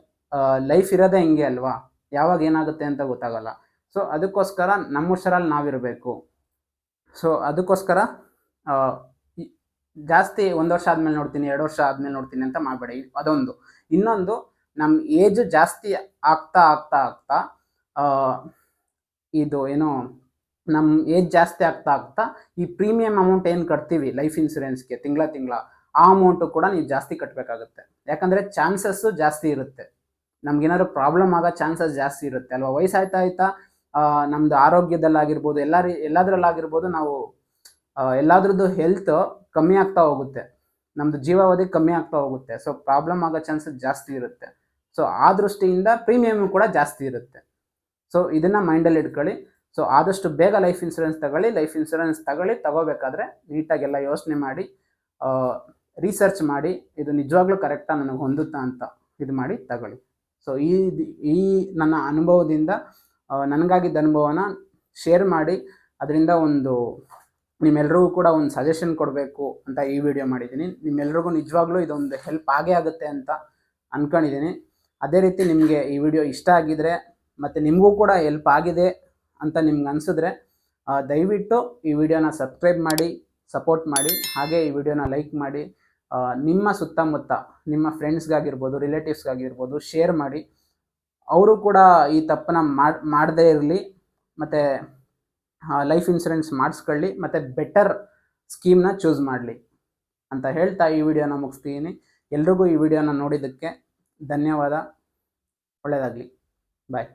ಲೈಫ್ ಇರೋದೇ ಹಿಂಗೆ ಅಲ್ವಾ? ಯಾವಾಗ ಏನಾಗುತ್ತೆ ಅಂತ ಗೊತ್ತಾಗಲ್ಲ. ಸೊ ಅದಕ್ಕೋಸ್ಕರ ನಮ್ಮ ಹುಷಾರಲ್ಲಿ ನಾವಿರಬೇಕು. ಸೊ ಅದಕ್ಕೋಸ್ಕರ ಜಾಸ್ತಿ ಒಂದು ವರ್ಷ ಆದಮೇಲೆ ನೋಡ್ತೀನಿ, ಎರಡು ವರ್ಷ ಆದಮೇಲೆ ನೋಡ್ತೀನಿ ಅಂತ ಮಾಡಬೇಡಿ. ಅದೊಂದು. ಇನ್ನೊಂದು ನಮ್ಮ ಏಜ್ ಜಾಸ್ತಿ ಆಗ್ತಾ ಆಗ್ತಾ ಆಗ್ತಾ ಇದು, ಏನು ನಮ್ಮ ಏಜ್ ಜಾಸ್ತಿ ಆಗ್ತಾ ಆಗ್ತಾ ಈ ಪ್ರೀಮಿಯಂ ಅಮೌಂಟ್ ಏನು ಕಟ್ತೀವಿ ಲೈಫ್ ಇನ್ಸೂರೆನ್ಸ್ಗೆ ತಿಂಗಳ ತಿಂಗಳ, ಆ ಅಮೌಂಟು ಕೂಡ ನೀವು ಜಾಸ್ತಿ ಕಟ್ಟಬೇಕಾಗುತ್ತೆ ಯಾಕಂದರೆ ಚಾನ್ಸಸ್ಸು ಜಾಸ್ತಿ ಇರುತ್ತೆ. ನಮ್ಗೇನಾದ್ರು ಪ್ರಾಬ್ಲಮ್ ಆಗೋ ಚಾನ್ಸಸ್ ಜಾಸ್ತಿ ಇರುತ್ತೆ. ಅಲ್ವಾ? ವಯಸ್ಸಾಯ್ತಾ ಆಯ್ತಾ ನಮ್ಮದು ಆರೋಗ್ಯದಲ್ಲಾಗಿರ್ಬೋದು, ಎಲ್ಲ ರೀ, ಎಲ್ಲದರಲ್ಲಾಗಿರ್ಬೋದು ನಾವು ಎಲ್ಲಾದ್ರದ್ದು ಹೆಲ್ತ್ ಕಮ್ಮಿ ಆಗ್ತಾ ಹೋಗುತ್ತೆ. ನಮ್ಮದು ಜೀವಾವಧಿ ಕಮ್ಮಿ ಆಗ್ತಾ ಹೋಗುತ್ತೆ. ಸೊ ಪ್ರಾಬ್ಲಮ್ ಆಗೋ ಚಾನ್ಸಸ್ ಜಾಸ್ತಿ ಇರುತ್ತೆ. ಸೊ ಆ ದೃಷ್ಟಿಯಿಂದ ಪ್ರೀಮಿಯಮ್ ಕೂಡ ಜಾಸ್ತಿ ಇರುತ್ತೆ. ಸೊ ಇದನ್ನು ಮೈಂಡಲ್ಲಿ ಇಟ್ಕೊಳ್ಳಿ. ಸೊ ಆದಷ್ಟು ಬೇಗ ಲೈಫ್ ಇನ್ಸೂರೆನ್ಸ್ ತಗೊಳ್ಳಿ ಲೈಫ್ ಇನ್ಸೂರೆನ್ಸ್ ತಗೊಳ್ಳಿ, ತಗೋಬೇಕಾದ್ರೆ ನೀಟಾಗೆಲ್ಲ ಯೋಚನೆ ಮಾಡಿ ರಿಸರ್ಚ್ ಮಾಡಿ, ಇದು ನಿಜವಾಗ್ಲೂ ಕರೆಕ್ಟಾಗಿ ನನಗೆ ಹೊಂದುತ್ತಾ ಅಂತ ಇದು ಮಾಡಿ ತಗೊಳ್ಳಿ. ಸೊ ಈ ಈ ನನ್ನ ಅನುಭವದಿಂದ ನನಗಾಗಿದ್ದ ಅನುಭವನ ಶೇರ್ ಮಾಡಿ, ಅದರಿಂದ ಒಂದು ನಿಮ್ಮೆಲ್ರಿಗೂ ಕೂಡ ಒಂದು ಸಜೆಷನ್ ಕೊಡಬೇಕು ಅಂತ ಈ ವಿಡಿಯೋ ಮಾಡಿದ್ದೀನಿ. ನಿಮ್ಮೆಲ್ರಿಗೂ ನಿಜವಾಗ್ಲೂ ಇದೊಂದು ಹೆಲ್ಪ್ ಆಗೇ ಆಗುತ್ತೆ ಅಂತ ಅಂದ್ಕೊಂಡಿದ್ದೀನಿ ಅದೇ ರೀತಿ ನಿಮಗೆ ಈ ವಿಡಿಯೋ ಇಷ್ಟ ಆಗಿದ್ರೆ, ಮತ್ತು ನಿಮಗೂ ಕೂಡ ಹೆಲ್ಪ್ ಆಗಿದೆ ಅಂತ ನಿಮ್ಗೆ ಅನಿಸಿದ್ರೆ ದಯವಿಟ್ಟು ಈ ವಿಡಿಯೋನ ಸಬ್ಸ್ಕ್ರೈಬ್ ಮಾಡಿ, ಸಪೋರ್ಟ್ ಮಾಡಿ, ಹಾಗೆ ಈ ವಿಡಿಯೋನ ಲೈಕ್ ಮಾಡಿ ನಿಮ್ಮ ಸುತ್ತಮುತ್ತ, ನಿಮ್ಮ ಫ್ರೆಂಡ್ಸ್ಗಾಗಿರ್ಬೋದು, ರಿಲೇಟಿವ್ಸ್ಗಾಗಿರ್ಬೋದು ಶೇರ್ ಮಾಡಿ. ಅವರು ಕೂಡ ಈ ತಪ್ಪನ್ನ ಮಾಡಿ, ಮಾಡದೇ ಇರಲಿ, ಮತ್ತು ಲೈಫ್ ಇನ್ಸೂರೆನ್ಸ್ ಮಾಡಿಸ್ಕೊಳ್ಳಿ, ಮತ್ತು ಬೆಟರ್ ಸ್ಕೀಮ್ನ ಚೂಸ್ ಮಾಡಲಿ ಅಂತ ಹೇಳ್ತಾ ಈ ವಿಡಿಯೋನ ಮುಗಿಸ್ತೀನಿ. ಎಲ್ರಿಗೂ ಈ ವಿಡಿಯೋನ ನೋಡಿದ್ದಕ್ಕೆ ಧನ್ಯವಾದ. ಒಳ್ಳೆಯದಾಗಲಿ ಬಾಯ್.